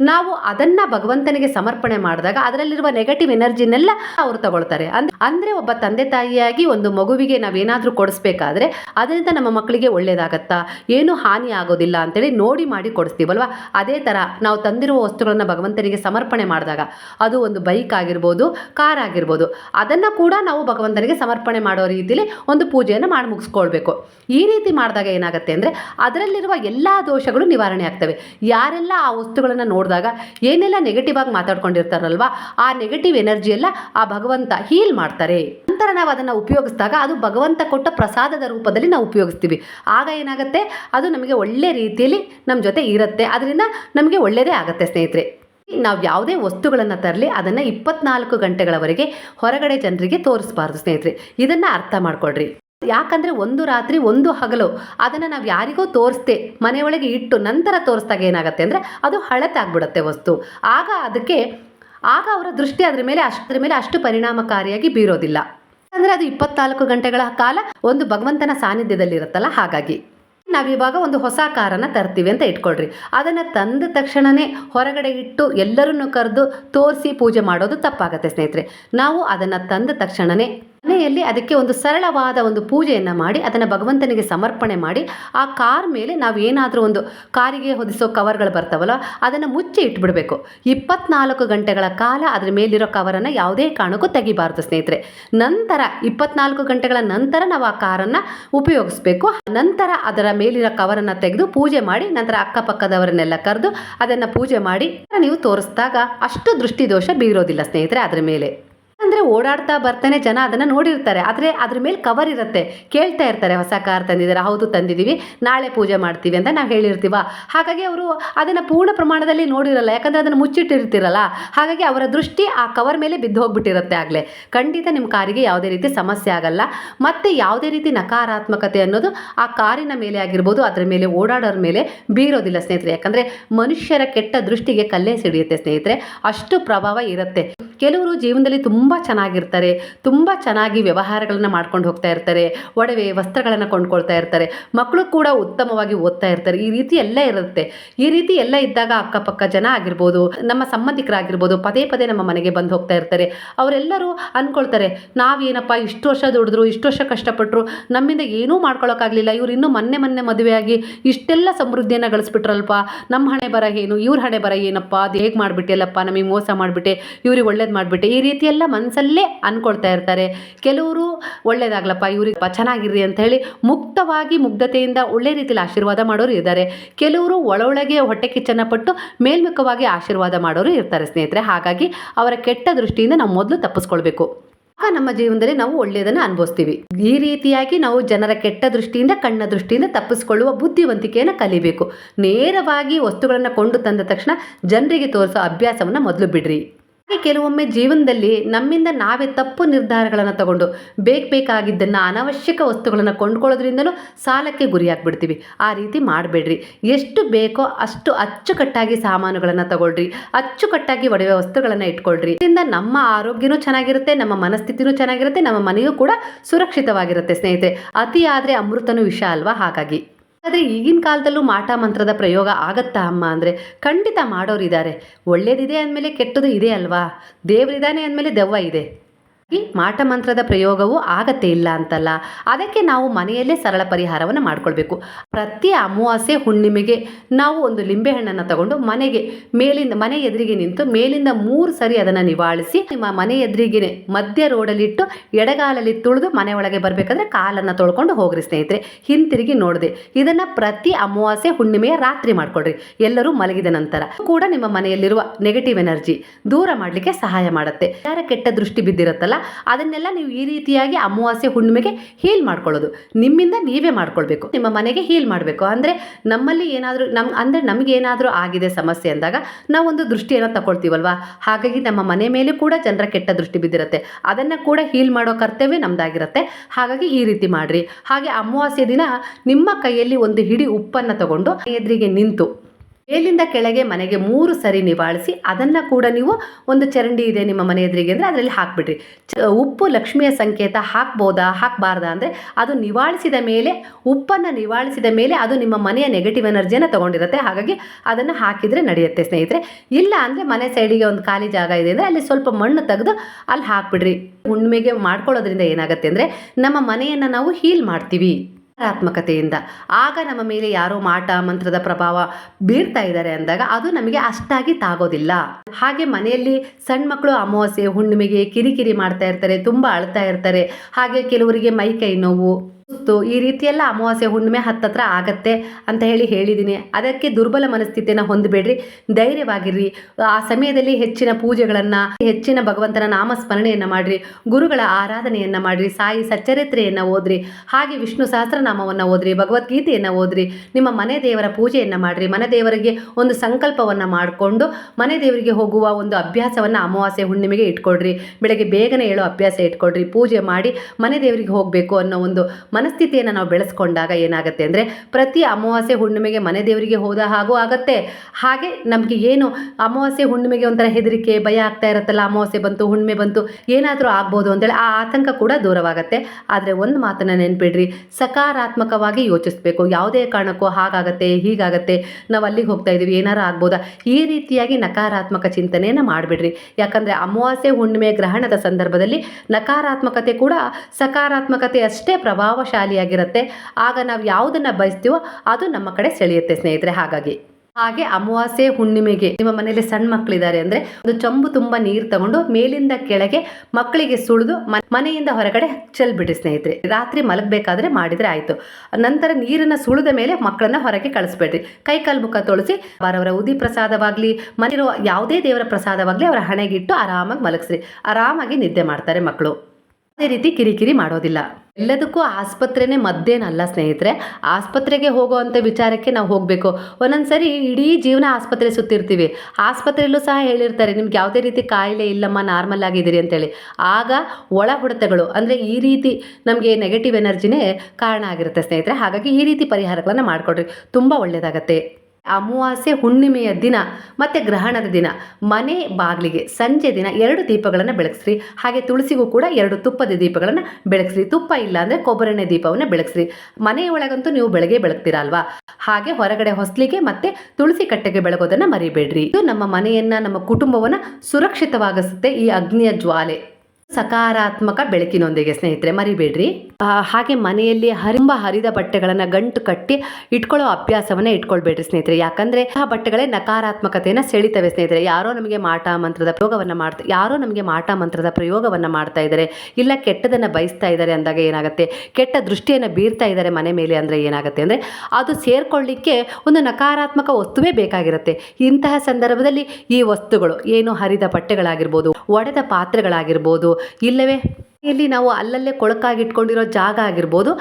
Speaker 1: ನಾವು ಅದನ್ನು ಭಗವಂತನಿಗೆ ಸಮರ್ಪಣೆ ಮಾಡಿದಾಗ ಅದರಲ್ಲಿರುವ ನೆಗೆಟಿವ್ ಎನರ್ಜಿನೆಲ್ಲ ಅವರು ತಗೊಳ್ತಾರೆ. ಅಂದ್, ಅಂದರೆ ಒಬ್ಬ ತಂದೆ ತಾಯಿಯಾಗಿ ಒಂದು ಮಗುವಿಗೆ ನಾವೇನಾದರೂ ಕೊಡಿಸ್ಬೇಕಾದ್ರೆ, ಅದರಿಂದ ನಮ್ಮ ಮಕ್ಕಳಿಗೆ ಒಳ್ಳೇದಾಗತ್ತಾ? ಏನು ಹಾನಿ ಆಗೋದಿಲ್ಲ ಅಂತೇಳಿ ನೋಡಿ ಮಾಡಿ ಕೊಡಿಸ್ತೀವಲ್ವ? ಅದೇ ಥರ ನಾವು ತಂದಿರುವ ವಸ್ತುಗಳನ್ನು ಭಗವಂತನಿಗೆ ಸಮರ್ಪಣೆ ಮಾಡಿದಾಗ ಅದು ಒಂದು ಬೈಕ್ ಆಗಿರ್ಬೋದು, ಕಾರ್ ಆಗಿರ್ಬೋದು, ಅದನ್ನು ಕೂಡ ನಾವು ಭಗವಂತನಿಗೆ ಸಮರ್ಪಣೆ ಮಾಡೋ ರೀತಿಯಲ್ಲಿ ಒಂದು ಪೂಜೆಯನ್ನು ಮಾಡಿ ಮುಗಿಸ್ಕೊಳ್ಬೇಕು. ಈ ರೀತಿ ಮಾಡಿದಾಗ ಏನಾಗುತ್ತೆ ಅಂದರೆ ಅದರಲ್ಲಿರುವ ಎಲ್ಲ ದೋಷಗಳು ನಿವಾರಣೆ ಆಗ್ತವೆ. ಯಾರೆಲ್ಲ ಆ ವಸ್ತುಗಳನ್ನು ನೋಡಿದಾಗ ಏನೆಲ್ಲ ನೆಗೆಟಿವ್ ಆಗಿ ಮಾತಾಡ್ಕೊಂಡಿರ್ತಾರಲ್ವ, ಆ ನೆಗೆಟಿವ್ ಎನರ್ಜಿ ಎಲ್ಲ ಆ ಭಗವಂತ ಹೀಲ್ ಮಾಡ್ತಾರೆ. ನಂತರ ನಾವು ಅದನ್ನು ಉಪಯೋಗಿಸಿದಾಗ ಅದು ಭಗವಂತ ಕೊಟ್ಟ ಪ್ರಸಾದದ ರೂಪದಲ್ಲಿ ನಾವು ಉಪಯೋಗಿಸ್ತೀವಿ. ಆಗ ಏನಾಗುತ್ತೆ? ಅದು ನಮಗೆ ಒಳ್ಳೆ ರೀತಿಯಲ್ಲಿ ನಮ್ಮ ಜೊತೆ ಇರುತ್ತೆ. ಅದರಿಂದ ನಮಗೆ ಒಳ್ಳೆಯದೇ ಆಗುತ್ತೆ ಸ್ನೇಹಿತರೆ. ನಾವು ಯಾವುದೇ ವಸ್ತುಗಳನ್ನು ತರಲಿ ಅದನ್ನು ಇಪ್ಪತ್ನಾಲ್ಕು ಗಂಟೆಗಳವರೆಗೆ ಹೊರಗಡೆ ಜನರಿಗೆ ತೋರಿಸ್ಬಾರ್ದು ಸ್ನೇಹಿತರೆ. ಇದನ್ನು ಅರ್ಥ ಮಾಡ್ಕೊಳ್ರಿ. ಯಾಕಂದರೆ ಒಂದು ರಾತ್ರಿ ಒಂದು ಹಗಲು ಅದನ್ನು ನಾವು ಯಾರಿಗೋ ತೋರಿಸ್ದೆ, ಮನೆಯೊಳಗೆ ಇಟ್ಟು ನಂತರ ತೋರಿಸ್ದಾಗ ಏನಾಗುತ್ತೆ ಅಂದರೆ ಅದು ಹಳತಾಗ್ಬಿಡುತ್ತೆ ವಸ್ತು. ಆಗ ಅದಕ್ಕೆ, ಆಗ ಅವರ ದೃಷ್ಟಿ ಅದರ ಮೇಲೆ ಅಷ್ಟರ ಮೇಲೆ ಅಷ್ಟು ಪರಿಣಾಮಕಾರಿಯಾಗಿ ಬೀರೋದಿಲ್ಲ. ಅಂದರೆ ಅದು ಇಪ್ಪತ್ನಾಲ್ಕು ಗಂಟೆಗಳ ಕಾಲ ಒಂದು ಭಗವಂತನ ಸಾನ್ನಿಧ್ಯದಲ್ಲಿರುತ್ತಲ್ಲ ಹಾಗಾಗಿ. ನಾವಿವಾಗ ಒಂದು ಹೊಸ ಕಾರನ್ನು ತರ್ತೀವಿ ಅಂತ ಇಟ್ಕೊಳ್ರಿ. ಅದನ್ನು ತಂದ ತಕ್ಷಣವೇ ಹೊರಗಡೆ ಇಟ್ಟು ಎಲ್ಲರನ್ನು ಕರೆದು ತೋರಿಸಿ ಪೂಜೆ ಮಾಡೋದು ತಪ್ಪಾಗತ್ತೆ ಸ್ನೇಹಿತರೆ. ನಾವು ಅದನ್ನು ತಂದ ತಕ್ಷಣವೇ ಮನೆಯಲ್ಲಿ ಅದಕ್ಕೆ ಒಂದು ಸರಳವಾದ ಒಂದು ಪೂಜೆಯನ್ನು ಮಾಡಿ, ಅದನ್ನು ಭಗವಂತನಿಗೆ ಸಮರ್ಪಣೆ ಮಾಡಿ, ಆ ಕಾರ್ ಮೇಲೆ ನಾವು ಏನಾದರೂ ಒಂದು ಕಾರಿಗೆ ಹೊದಿಸೋ ಕವರ್ಗಳು ಬರ್ತಾವಲ್ಲ, ಅದನ್ನು ಮುಚ್ಚಿ ಇಟ್ಬಿಡಬೇಕು. ಇಪ್ಪತ್ನಾಲ್ಕು ಗಂಟೆಗಳ ಕಾಲ ಅದರ ಮೇಲಿರೋ ಕವರನ್ನು ಯಾವುದೇ ಕಾರಣಕ್ಕೂ ತೆಗಿಬಾರ್ದು ಸ್ನೇಹಿತರೆ. ನಂತರ ಇಪ್ಪತ್ನಾಲ್ಕು ಗಂಟೆಗಳ ನಂತರ ನಾವು ಆ ಕಾರನ್ನು ಉಪಯೋಗಿಸ್ಬೇಕು. ನಂತರ ಅದರ ಮೇಲಿರೋ ಕವರನ್ನು ತೆಗೆದು ಪೂಜೆ ಮಾಡಿ, ನಂತರ ಅಕ್ಕಪಕ್ಕದವರನ್ನೆಲ್ಲ ಕರೆದು ಅದನ್ನು ಪೂಜೆ ಮಾಡಿ, ನೀವು ತೋರಿಸಿದಾಗ ಅಷ್ಟು ದೃಷ್ಟಿದೋಷ ಬೀರೋದಿಲ್ಲ ಸ್ನೇಹಿತರೆ ಅದರ ಮೇಲೆ. ಅಂದರೆ ಓಡಾಡ್ತಾ ಬರ್ತಾನೆ ಜನ ಅದನ್ನು ನೋಡಿರ್ತಾರೆ. ಆದರೆ ಅದ್ರ ಮೇಲೆ ಕವರ್ ಇರುತ್ತೆ. ಕೇಳ್ತಾ ಇರ್ತಾರೆ, ಹೊಸ ಕಾರ್ ತಂದಿದ್ದಾರೆ ಹೌದು ತಂದಿದ್ದೀವಿ ನಾಳೆ ಪೂಜೆ ಮಾಡ್ತೀವಿ ಅಂತ ನಾವು ಹೇಳಿರ್ತೀವ. ಹಾಗಾಗಿ ಅವರು ಅದನ್ನು ಪೂರ್ಣ ಪ್ರಮಾಣದಲ್ಲಿ ನೋಡಿರಲ್ಲ, ಯಾಕಂದರೆ ಅದನ್ನು ಮುಚ್ಚಿಟ್ಟಿರ್ತಿರಲ್ಲ. ಹಾಗಾಗಿ ಅವರ ದೃಷ್ಟಿ ಆ ಕವರ್ ಮೇಲೆ ಬಿದ್ದು ಹೋಗ್ಬಿಟ್ಟಿರುತ್ತೆ ಆಗಲೇ. ಖಂಡಿತ ನಿಮ್ಮ ಕಾರಿಗೆ ಯಾವುದೇ ರೀತಿ ಸಮಸ್ಯೆ ಆಗಲ್ಲ. ಮತ್ತು ಯಾವುದೇ ರೀತಿ ನಕಾರಾತ್ಮಕತೆ ಅನ್ನೋದು ಆ ಕಾರಿನ ಮೇಲೆ ಆಗಿರ್ಬೋದು, ಅದರ ಮೇಲೆ ಓಡಾಡೋರ ಮೇಲೆ ಬೀರೋದಿಲ್ಲ ಸ್ನೇಹಿತರೆ. ಯಾಕಂದರೆ ಮನುಷ್ಯರ ಕೆಟ್ಟ ದೃಷ್ಟಿಗೆ ಕಲ್ಲೇ ಸಿಡಿಯುತ್ತೆ ಸ್ನೇಹಿತರೆ. ಅಷ್ಟು ಪ್ರಭಾವ ಇರುತ್ತೆ. ಕೆಲವರು ಜೀವನದಲ್ಲಿ ತುಂಬ ಚೆನ್ನಾಗಿರ್ತಾರೆ, ತುಂಬ ಚೆನ್ನಾಗಿ ವ್ಯವಹಾರಗಳನ್ನು ಮಾಡ್ಕೊಂಡು ಹೋಗ್ತಾ ಇರ್ತಾರೆ, ಒಡವೆ ವಸ್ತ್ರಗಳನ್ನು ಕೊಂಡ್ಕೊಳ್ತಾ ಇರ್ತಾರೆ ಮಕ್ಕಳು ಕೂಡ ಉತ್ತಮವಾಗಿ ಓದ್ತಾ ಇರ್ತಾರೆ. ಈ ರೀತಿ ಎಲ್ಲ ಇರುತ್ತೆ. ಈ ರೀತಿ ಎಲ್ಲ ಇದ್ದಾಗ ಅಕ್ಕಪಕ್ಕ ಜನ ಆಗಿರ್ಬೋದು, ನಮ್ಮ ಸಂಬಂಧಿಕರಾಗಿರ್ಬೋದು, ಪದೇ ಪದೇ ನಮ್ಮ ಮನೆಗೆ ಬಂದು ಹೋಗ್ತಾ ಇರ್ತಾರೆ. ಅವರೆಲ್ಲರೂ ಅಂದ್ಕೊಳ್ತಾರೆ ನಾವೇನಪ್ಪ ಇಷ್ಟು ವರ್ಷ ದುಡಿದ್ರು, ಇಷ್ಟು ವರ್ಷ ಕಷ್ಟಪಟ್ಟರು ನಮ್ಮಿಂದ ಏನೂ ಮಾಡ್ಕೊಳ್ಳೋಕ್ಕಾಗಲಿಲ್ಲ ಇವ್ರು ಇನ್ನೂ ಮೊನ್ನೆ ಮೊನ್ನೆ ಮದುವೆಯಾಗಿ ಇಷ್ಟೆಲ್ಲ ಸಮೃದ್ಧಿಯನ್ನು ಗಳಿಸ್ಬಿಟ್ರಲ್ಪ? ನಮ್ಮ ಹಣೆ ಬರ ಏನು? ಇವ್ರ ಹಣೆ ಬರ ಏನಪ್ಪ? ಅದು ಹೇಗೆ ಮಾಡಿಬಿಟ್ಟೆಲ್ಲಪ್ಪ ನಮಗೆ ಮೋಸ ಮಾಡಿಬಿಟ್ಟೆ. ಇವ್ರಿಗೆ ಒಳ್ಳೇದು ಮಾಡಿಬಿಟ್ಟೆ ಈ ರೀತಿ ಎಲ್ಲ ಮನಸ್ಸಲ್ಲೇ ಅಂದ್ಕೊಳ್ತಾ ಇರ್ತಾರೆ. ಕೆಲವರು ಒಳ್ಳೇದಾಗ್ಲಪ್ಪ ಇವ್ರಿಗೆ ಚೆನ್ನಾಗಿರ್ರಿ ಅಂತ ಹೇಳಿ ಮುಕ್ತವಾಗಿ, ಮುಗ್ಧತೆಯಿಂದ ಒಳ್ಳೆ ರೀತಿಯಲ್ಲಿ ಆಶೀರ್ವಾದ ಮಾಡೋರು ಇದ್ದಾರೆ. ಕೆಲವರು ಒಳೊಳಗೆ ಹೊಟ್ಟೆ ಕಿಚ್ಚನ್ನು ಪಟ್ಟು ಮೇಲ್ಮುಖವಾಗಿ ಆಶೀರ್ವಾದ ಮಾಡೋರು ಇರ್ತಾರೆ ಸ್ನೇಹಿತರೆ. ಹಾಗಾಗಿ ಅವರ ಕೆಟ್ಟ ದೃಷ್ಟಿಯಿಂದ ನಾವು ಮೊದಲು ತಪ್ಪಿಸ್ಕೊಳ್ಬೇಕು. ಆಗ ನಮ್ಮ ಜೀವನದಲ್ಲಿ ನಾವು ಒಳ್ಳೆಯದನ್ನು ಅನುಭವಿಸ್ತೀವಿ. ಈ ರೀತಿಯಾಗಿ ನಾವು ಜನರ ಕೆಟ್ಟ ದೃಷ್ಟಿಯಿಂದ, ಕಣ್ಣ ದೃಷ್ಟಿಯಿಂದ ತಪ್ಪಿಸ್ಕೊಳ್ಳುವ ಬುದ್ಧಿವಂತಿಕೆಯನ್ನು ಕಲಿಬೇಕು. ನೇರವಾಗಿ ವಸ್ತುಗಳನ್ನು ಕೊಂಡು ತಂದ ತಕ್ಷಣ ಜನರಿಗೆ ತೋರಿಸೋ ಅಭ್ಯಾಸವನ್ನು ಮೊದಲು ಬಿಡ್ರಿ. ಕೆಲವೊಮ್ಮೆ ಜೀವನದಲ್ಲಿ ನಮ್ಮಿಂದ ನಾವೇ ತಪ್ಪು ನಿರ್ಧಾರಗಳನ್ನು ತಗೊಂಡು ಬೇಕ ಬೇಕಾಗಿದ್ದನ್ನು ಅನವಶ್ಯಕ ವಸ್ತುಗಳನ್ನು ಕೊಂಡ್ಕೊಳ್ಳೋದ್ರಿಂದಲೂ ಸಾಲಕ್ಕೆ ಗುರಿಯಾಗ್ಬಿಡ್ತೀವಿ. ಆ ರೀತಿ ಮಾಡಬೇಡ್ರಿ. ಎಷ್ಟು ಬೇಕೋ ಅಷ್ಟು ಅಚ್ಚುಕಟ್ಟಾಗಿ ಸಾಮಾನುಗಳನ್ನು ತಗೊಳ್ರಿ. ಅಚ್ಚುಕಟ್ಟಾಗಿ ಒಡವೆ ವಸ್ತುಗಳನ್ನು ಇಟ್ಕೊಳ್ರಿ. ಇದರಿಂದ ನಮ್ಮ ಆರೋಗ್ಯನೂ ಚೆನ್ನಾಗಿರುತ್ತೆ, ನಮ್ಮ ಮನಸ್ಥಿತಿನೂ ಚೆನ್ನಾಗಿರುತ್ತೆ, ನಮ್ಮ ಮನೆಯೂ ಕೂಡ ಸುರಕ್ಷಿತವಾಗಿರುತ್ತೆ ಸ್ನೇಹಿತರೆ. ಅತಿಯಾದರೆ ಅಮೃತನೂ ವಿಷ ಅಲ್ವಾ? ಹಾಗಾಗಿ. ಆದರೆ ಈಗಿನ ಕಾಲದಲ್ಲೂ ಮಾಟ ಮಂತ್ರದ ಪ್ರಯೋಗ ಆಗತ್ತಾ ಅಮ್ಮ ಅಂದರೆ ಖಂಡಿತ ಮಾಡೋರಿದ್ದಾರೆ. ಒಳ್ಳೇದಿದೆ ಅಂದಮೇಲೆ ಕೆಟ್ಟದು ಇದೆ ಅಲ್ವಾ? ದೇವರಿದ್ದಾನೆ ಅಂದಮೇಲೆ ದೆವ್ವ ಇದೆ. ಈ ಮಾಟ ಮಂತ್ರದ ಪ್ರಯೋಗವು ಆಗತ್ತೆ ಇಲ್ಲ ಅಂತಲ್ಲ. ಅದಕ್ಕೆ ನಾವು ಮನೆಯಲ್ಲೇ ಸರಳ ಪರಿಹಾರವನ್ನು ಮಾಡಿಕೊಳ್ಬೇಕು. ಪ್ರತಿ ಅಮಾವಾಸ್ಯೆ ಹುಣ್ಣಿಮೆಗೆ ನಾವು ಒಂದು ಲಿಂಬೆಹಣ್ಣನ್ನು ತಗೊಂಡು ಮನೆಗೆ ಮೇಲಿಂದ, ಮನೆ ಎದುರಿಗೆ ನಿಂತು ಮೇಲಿಂದ ಮೂರು ಸರಿ ಅದನ್ನು ನಿವಾಳಿಸಿ ನಿಮ್ಮ ಮನೆ ಎದುರಿಗೇನೆ ಮಧ್ಯ ರೋಡಲ್ಲಿಟ್ಟು ಎಡಗಾಲಲ್ಲಿ ತುಳಿದು ಮನೆ ಒಳಗೆ ಬರಬೇಕಾದ್ರೆ ಕಾಲನ್ನು ತೊಳ್ಕೊಂಡು ಹೋಗ್ರಿ ಸ್ನೇಹಿತರೆ. ಹಿಂತಿರುಗಿ ನೋಡಿದೆ. ಇದನ್ನು ಪ್ರತಿ ಅಮಾವಾಸ್ಯೆ ಹುಣ್ಣಿಮೆಯ ರಾತ್ರಿ ಮಾಡ್ಕೊಳ್ರಿ. ಎಲ್ಲರೂ ಮಲಗಿದ ನಂತರ ಕೂಡ ನಿಮ್ಮ ಮನೆಯಲ್ಲಿರುವ ನೆಗೆಟಿವ್ ಎನರ್ಜಿ ದೂರ ಮಾಡಲಿಕ್ಕೆ ಸಹಾಯ ಮಾಡುತ್ತೆ. ಯಾರ ಕೆಟ್ಟ ದೃಷ್ಟಿ ಬಿದ್ದಿರುತ್ತಲ್ಲ ಅದನ್ನೆಲ್ಲ ನೀವು ಈ ರೀತಿಯಾಗಿ ಅಮಾವಾಸ್ಯೆ ಹುಣ್ಣಿಮೆಗೆ ಹೀಲ್ ಮಾಡ್ಕೊಳ್ಳೋದು. ನಿಮ್ಮಿಂದ ನೀವೇ ಮಾಡ್ಕೊಳ್ಬೇಕು. ನಿಮ್ಮ ಮನೆಗೆ ಹೀಲ್ ಮಾಡಬೇಕು. ಅಂದರೆ ನಮ್ಮಲ್ಲಿ ಏನಾದರೂ ನಮ್ಮ ಅಂದರೆ ನಮಗೇನಾದರೂ ಆಗಿದೆ ಸಮಸ್ಯೆ ಅಂದಾಗ ನಾವು ಒಂದು ದೃಷ್ಟಿಯನ್ನು ತಗೊಳ್ತೀವಲ್ವಾ? ಹಾಗಾಗಿ ನಮ್ಮ ಮನೆ ಮೇಲೆ ಕೂಡ ಜನರ ಕೆಟ್ಟ ದೃಷ್ಟಿ ಬಿದ್ದಿರುತ್ತೆ. ಅದನ್ನು ಕೂಡ ಹೀಲ್ ಮಾಡೋ ಕರ್ತವ್ಯ ನಮ್ದಾಗಿರುತ್ತೆ. ಹಾಗಾಗಿ ಈ ರೀತಿ ಮಾಡಿರಿ. ಹಾಗೆ ಅಮಾವಾಸ್ಯೆ ದಿನ ನಿಮ್ಮ ಕೈಯಲ್ಲಿ ಒಂದು ಹಿಡಿ ಉಪ್ಪನ್ನು ತಗೊಂಡು ಎದುರಿಗೆ ನಿಂತು ಮೇಲಿಂದ ಕೆಳಗೆ ಮನೆಗೆ ಮೂರು ಸರಿ ನಿವಾಳಿಸಿ ಅದನ್ನು ಕೂಡ ನೀವು ಒಂದು ಚರಂಡಿ ಇದೆ ನಿಮ್ಮ ಮನೆ ಎದುರಿಗೆ ಅಂದರೆ ಅದರಲ್ಲಿ ಹಾಕ್ಬಿಟ್ರಿ ಚ- ಉಪ್ಪು ಲಕ್ಷ್ಮಿಯ ಸಂಕೇತ ಹಾಕ್ಬೋದಾ, ಹಾಕಬಾರ್ದಾ ಅಂದರೆ ಅದು ನಿವಾಳಿಸಿದ ಮೇಲೆ, ಉಪ್ಪನ್ನು ನಿವಾಳಿಸಿದ ಮೇಲೆ ಅದು ನಿಮ್ಮ ಮನೆಯ ನೆಗೆಟಿವ್ ಎನರ್ಜಿಯನ್ನು ತೊಗೊಂಡಿರುತ್ತೆ. ಹಾಗಾಗಿ ಅದನ್ನು ಹಾಕಿದರೆ ನಡೆಯುತ್ತೆ ಸ್ನೇಹಿತರೆ. ಇಲ್ಲ ಅಂದರೆ ಮನೆ ಸೈಡಿಗೆ ಒಂದು ಖಾಲಿ ಜಾಗ ಇದೆ ಅಂದರೆ ಅಲ್ಲಿ ಸ್ವಲ್ಪ ಮಣ್ಣು ತೆಗೆದು ಅಲ್ಲಿ ಹಾಕ್ಬಿಡ್ರಿ. ಹುಣ್ಣಿಮೆಗೆ ಮಾಡ್ಕೊಳ್ಳೋದ್ರಿಂದ ಏನಾಗುತ್ತೆ ಅಂದರೆ ನಮ್ಮ ಮನೆಯನ್ನು ನಾವು ಹೀಲ್ ಮಾಡ್ತೀವಿ. ಸಕಾರಾತ್ಮಕತೆಯಿಂದ. ಆಗ ನಮ್ಮ ಮೇಲೆ ಯಾರೋ ಮಾಟ, ಮಂತ್ರದ ಪ್ರಭಾವ ಬೀರ್ತಾ ಇದ್ದಾರೆ ಅಂದಾಗ ಅದು ನಮಗೆ ಅಷ್ಟಾಗಿ ತಾಗೋದಿಲ್ಲ. ಹಾಗೆ ಮನೆಯಲ್ಲಿ ಸಣ್ಣ ಮಕ್ಕಳು ಅಮಾವಾಸ್ಯೆ ಹುಣ್ಣಿಮೆಗೆ ಕಿರಿಕಿರಿ ಮಾಡ್ತಾ ಇರ್ತಾರೆ, ತುಂಬ ಅಳ್ತಾ ಇರ್ತಾರೆ. ಹಾಗೆ ಕೆಲವರಿಗೆ ಮೈ ಕೈ ನೋವು ಈ ರೀತಿಯೆಲ್ಲ ಅಮಾವಾಸ್ಯೆ ಹುಣ್ಣಿಮೆ ಹತ್ತತ್ರ ಆಗತ್ತೆ ಅಂತ ಹೇಳಿ ಹೇಳಿದ್ದೀನಿ. ಅದಕ್ಕೆ ದುರ್ಬಲ ಮನಸ್ಥಿತಿಯನ್ನು ಹೊಂದಬೇಡ್ರಿ, ಧೈರ್ಯವಾಗಿರ್ರಿ. ಆ ಸಮಯದಲ್ಲಿ ಹೆಚ್ಚಿನ ಪೂಜೆಗಳನ್ನು, ಹೆಚ್ಚಿನ ಭಗವಂತನ ನಾಮಸ್ಮರಣೆಯನ್ನು ಮಾಡಿರಿ, ಗುರುಗಳ ಆರಾಧನೆಯನ್ನು ಮಾಡಿರಿ, ಸಾಯಿ ಸಚ್ಚರಿತ್ರೆಯನ್ನು ಓದ್ರಿ, ಹಾಗೆ ವಿಷ್ಣು ಸಹಸ್ರನಾಮವನ್ನು ಓದ್ರಿ, ಭಗವದ್ಗೀತೆಯನ್ನು ಓದ್ರಿ, ನಿಮ್ಮ ಮನೆ ದೇವರ ಪೂಜೆಯನ್ನು ಮಾಡಿರಿ, ಮನೆ ದೇವರಿಗೆ ಒಂದು ಸಂಕಲ್ಪವನ್ನು ಮಾಡಿಕೊಂಡು, ಮನೆ ದೇವರಿಗೆ ಹೋಗುವ ಒಂದು ಅಭ್ಯಾಸವನ್ನು ಅಮಾವಾಸ್ಯೆ ಹುಣ್ಣಿಮೆಗೆ ಇಟ್ಕೊಳ್ರಿ ಬೆಳಗ್ಗೆ ಬೇಗನೆ ಹೇಳೋ ಅಭ್ಯಾಸ ಇಟ್ಕೊಳ್ರಿ ಪೂಜೆ ಮಾಡಿ ಮನೆ ದೇವರಿಗೆ ಹೋಗಬೇಕು ಅನ್ನೋ ಒಂದು ಮನಸ್ಥಿತಿಯನ್ನು ನಾವು ಬೆಳೆಸ್ಕೊಂಡಾಗ ಏನಾಗುತ್ತೆ ಅಂದರೆ ಪ್ರತಿ ಅಮಾವಾಸ್ಯೆ ಹುಣ್ಣಿಮೆಗೆ ಮನೆ ದೇವರಿಗೆ ಹೋದ ಹಾಗೂ ಆಗುತ್ತೆ. ಹಾಗೆ ನಮಗೆ ಏನು ಅಮಾವಾಸ್ಯೆ ಹುಣ್ಣಿಮೆಗೆ ಒಂಥರ ಹೆದರಿಕೆ, ಭಯ ಆಗ್ತಾ ಇರುತ್ತಲ್ಲ, ಅಮಾವಾಸ್ಯೆ ಬಂತು, ಹುಣ್ಣಿಮೆ ಬಂತು, ಏನಾದರೂ ಆಗ್ಬೋದು ಅಂತೇಳಿ ಆ ಆತಂಕ ಕೂಡ ದೂರವಾಗುತ್ತೆ. ಆದರೆ ಒಂದು ಮಾತನ್ನು ನೆನ್ಪಿಡ್ರಿ, ಸಕಾರಾತ್ಮಕವಾಗಿ ಯೋಚಿಸಬೇಕು. ಯಾವುದೇ ಕಾರಣಕ್ಕೂ ಹಾಗಾಗತ್ತೆ, ಹೀಗಾಗತ್ತೆ, ನಾವು ಅಲ್ಲಿಗೆ ಹೋಗ್ತಾ ಇದ್ದೀವಿ ಏನಾರು ಆಗ್ಬೋದಾ? ಈ ರೀತಿಯಾಗಿ ನಕಾರಾತ್ಮಕ ಚಿಂತನೆಯನ್ನು ಮಾಡಿಬಿಡ್ರಿ. ಯಾಕಂದರೆ ಅಮಾವಾಸ್ಯೆ ಹುಣ್ಣಿಮೆ ಗ್ರಹಣದ ಸಂದರ್ಭದಲ್ಲಿ ನಕಾರಾತ್ಮಕತೆ ಕೂಡ ಸಕಾರಾತ್ಮಕತೆ ಅಷ್ಟೇ ಪ್ರಭಾವಶಾಲಿಯಾಗಿರುತ್ತೆ. ಆಗ ನಾವು ಯಾವುದನ್ನು ಬಯಸ್ತೀವೋ ಅದು ನಮ್ಮ ಕಡೆ ಸೆಳೆಯುತ್ತೆ ಸ್ನೇಹಿತರೆ, ಹಾಗಾಗಿ. ಹಾಗೆ ಅಮಾವಾಸ್ಯೆ ಹುಣ್ಣಿಮೆಗೆ ನಿಮ್ಮ ಮನೆಯಲ್ಲಿ ಸಣ್ಣ ಮಕ್ಕಳಿದ್ದಾರೆ ಅಂದ್ರೆ ಒಂದು ಚಂಬು ತುಂಬಾ ನೀರು ತಗೊಂಡು ಮೇಲಿಂದ ಕೆಳಗೆ ಮಕ್ಕಳಿಗೆ ಸುಳಿದು ಮನೆಯಿಂದ ಹೊರಗಡೆ ಚೆಲ್ಬಿಡಿ ಸ್ನೇಹಿತರೆ. ರಾತ್ರಿ ಮಲಗಬೇಕಾದ್ರೆ ಮಾಡಿದ್ರೆ ಆಯ್ತು. ನಂತರ ನೀರನ್ನ ಸುಳಿದ ಮೇಲೆ ಮಕ್ಕಳನ್ನ ಹೊರಗೆ ಕಳಿಸ್ಬೇಡ್ರಿ. ಕೈ ಕಾಲು ಮುಖ ತೊಳಸಿ ಅವರವರ ಉದಿ ಪ್ರಸಾದವಾಗ್ಲಿ ಮನೆಯಿರುವ ಯಾವುದೇ ದೇವರ ಪ್ರಸಾದವಾಗ್ಲಿ ಅವರ ಹಣೆಗಿಟ್ಟು ಆರಾಮಾಗಿ ಮಲಗಿಸ್ರಿ. ಆರಾಮಾಗಿ ನಿದ್ದೆ ಮಾಡ್ತಾರೆ ಮಕ್ಕಳು. ಅದೇ ರೀತಿ ಕಿರಿಕಿರಿ ಮಾಡೋದಿಲ್ಲ. ಎಲ್ಲದಕ್ಕೂ ಆಸ್ಪತ್ರೆನೇ ಮದ್ದೇನಲ್ಲ ಸ್ನೇಹಿತರೆ. ಆಸ್ಪತ್ರೆಗೆ ಹೋಗುವಂಥ ವಿಚಾರಕ್ಕೆ ನಾವು ಹೋಗಬೇಕು. ಒಂದೊಂದ್ಸರಿ ಇಡೀ ಜೀವನ ಆಸ್ಪತ್ರೆ ಸುತ್ತಿರ್ತೀವಿ. ಆಸ್ಪತ್ರೆಯಲ್ಲೂ ಸಹ ಹೇಳಿರ್ತಾರೆ, ನಿಮ್ಗೆ ಯಾವುದೇ ರೀತಿ ಕಾಯಿಲೆ ಇಲ್ಲಮ್ಮ, ನಾರ್ಮಲ್ ಆಗಿದ್ದೀರಿ ಅಂತೇಳಿ. ಆಗ ಒಳ ಹೊಡೆತಗಳು ಅಂದರೆ ಈ ರೀತಿ ನಮಗೆ ನೆಗೆಟಿವ್ ಎನರ್ಜಿನೇ ಕಾರಣ ಆಗಿರುತ್ತೆ ಸ್ನೇಹಿತರೆ. ಹಾಗಾಗಿ ಈ ರೀತಿ ಪರಿಹಾರಗಳನ್ನು ಮಾಡಿಕೊಡ್ರಿ. ತುಂಬ ಒಳ್ಳೆಯದಾಗತ್ತೆ ಅಮಾವಾಸ್ಯೆ ಹುಣ್ಣಿಮೆಯ ದಿನ ಮತ್ತು ಗ್ರಹಣದ ದಿನ. ಮನೆ ಬಾಗಿಲಿಗೆ ಸಂಜೆ ದಿನ ಎರಡು ದೀಪಗಳನ್ನು ಬೆಳಗಿಸ್ರಿ. ಹಾಗೆ ತುಳಸಿಗೂ ಕೂಡ ಎರಡು ತುಪ್ಪದ ದೀಪಗಳನ್ನು ಬೆಳಗಿಸ್ರಿ. ತುಪ್ಪ ಇಲ್ಲ ಅಂದರೆ ಕೊಬ್ಬರೆಣ್ಣೆ ದೀಪವನ್ನು ಬೆಳಗಿಸ್ರಿ. ಮನೆಯೊಳಗಂತೂ ನೀವು ಬೆಳಗ್ಗೆ ಬೆಳಗ್ತೀರಾ ಅಲ್ವಾ? ಹಾಗೆ ಹೊರಗಡೆ ಹೊಸಲಿಗೆ ಮತ್ತು ತುಳಸಿ ಕಟ್ಟೆಗೆ ಬೆಳಗೋದನ್ನು ಮರಿಬೇಡ್ರಿ. ಇದು ನಮ್ಮ ಮನೆಯನ್ನು, ನಮ್ಮ ಕುಟುಂಬವನ್ನು ಸುರಕ್ಷಿತವಾಗಿಸುತ್ತೆ ಈ ಅಗ್ನಿಯ ಜ್ವಾಲೆ. ಸಕಾರಾತ್ಮಕ ಬೆಳಕಿನೊಂದಿಗೆ ಸ್ನೇಹಿತರೆ ಮರಿಬೇಡ್ರಿ. ಹಾಗೆ ಮನೆಯಲ್ಲಿ ಹರಿಂಬ ಹರಿದ ಬಟ್ಟೆಗಳನ್ನು ಗಂಟು ಕಟ್ಟಿ ಇಟ್ಕೊಳ್ಳೋ ಅಭ್ಯಾಸವನ್ನ ಇಟ್ಕೊಳ್ಬೇಡ್ರಿ ಸ್ನೇಹಿತರೆ. ಯಾಕಂದ್ರೆ ಆ ಬಟ್ಟೆಗಳೇ ನಕಾರಾತ್ಮಕತೆಯನ್ನು ಸೆಳಿತವೆ ಸ್ನೇಹಿತರೆ. ಯಾರೋ ನಮಗೆ ಮಾಟ ಮಂತ್ರದ ಪ್ರಯೋಗವನ್ನ ಮಾಡ್ತಾ ಯಾರೋ ನಮಗೆ ಮಾಟ ಮಂತ್ರದ ಪ್ರಯೋಗವನ್ನ ಮಾಡ್ತಾ ಇದ್ದಾರೆ ಇಲ್ಲ ಕೆಟ್ಟದನ್ನ ಬಯಸ್ತಾ ಇದ್ದಾರೆ ಅಂದಾಗ ಏನಾಗುತ್ತೆ? ಕೆಟ್ಟ ದೃಷ್ಟಿಯನ್ನು ಬೀರ್ತಾ ಇದ್ದಾರೆ ಮನೆ ಮೇಲೆ ಅಂದ್ರೆ ಏನಾಗುತ್ತೆ? ಅಂದ್ರೆ ಅದು ಸೇರ್ಕೊಳ್ಳಿಕ್ಕೆ ಒಂದು ನಕಾರಾತ್ಮಕ ವಸ್ತುವೇ ಬೇಕಾಗಿರುತ್ತೆ. ಇಂತಹ ಸಂದರ್ಭದಲ್ಲಿ ಈ ವಸ್ತುಗಳು, ಏನು ಹರಿದ ಬಟ್ಟೆಗಳಾಗಿರ್ಬೋದು, ಒಡೆದ ಪಾತ್ರೆಗಳಾಗಿರ್ಬೋದು, ಇಲ್ಲವೇ? ಇಲ್ಲಿ ನಾವು ಅಲ್ಲಲ್ಲೇ ಕೊಳಕಾಗಿಟ್ಕೊಂಡಿರೋ ಜಾಗ ಆಗಿರ್ಬೋದು.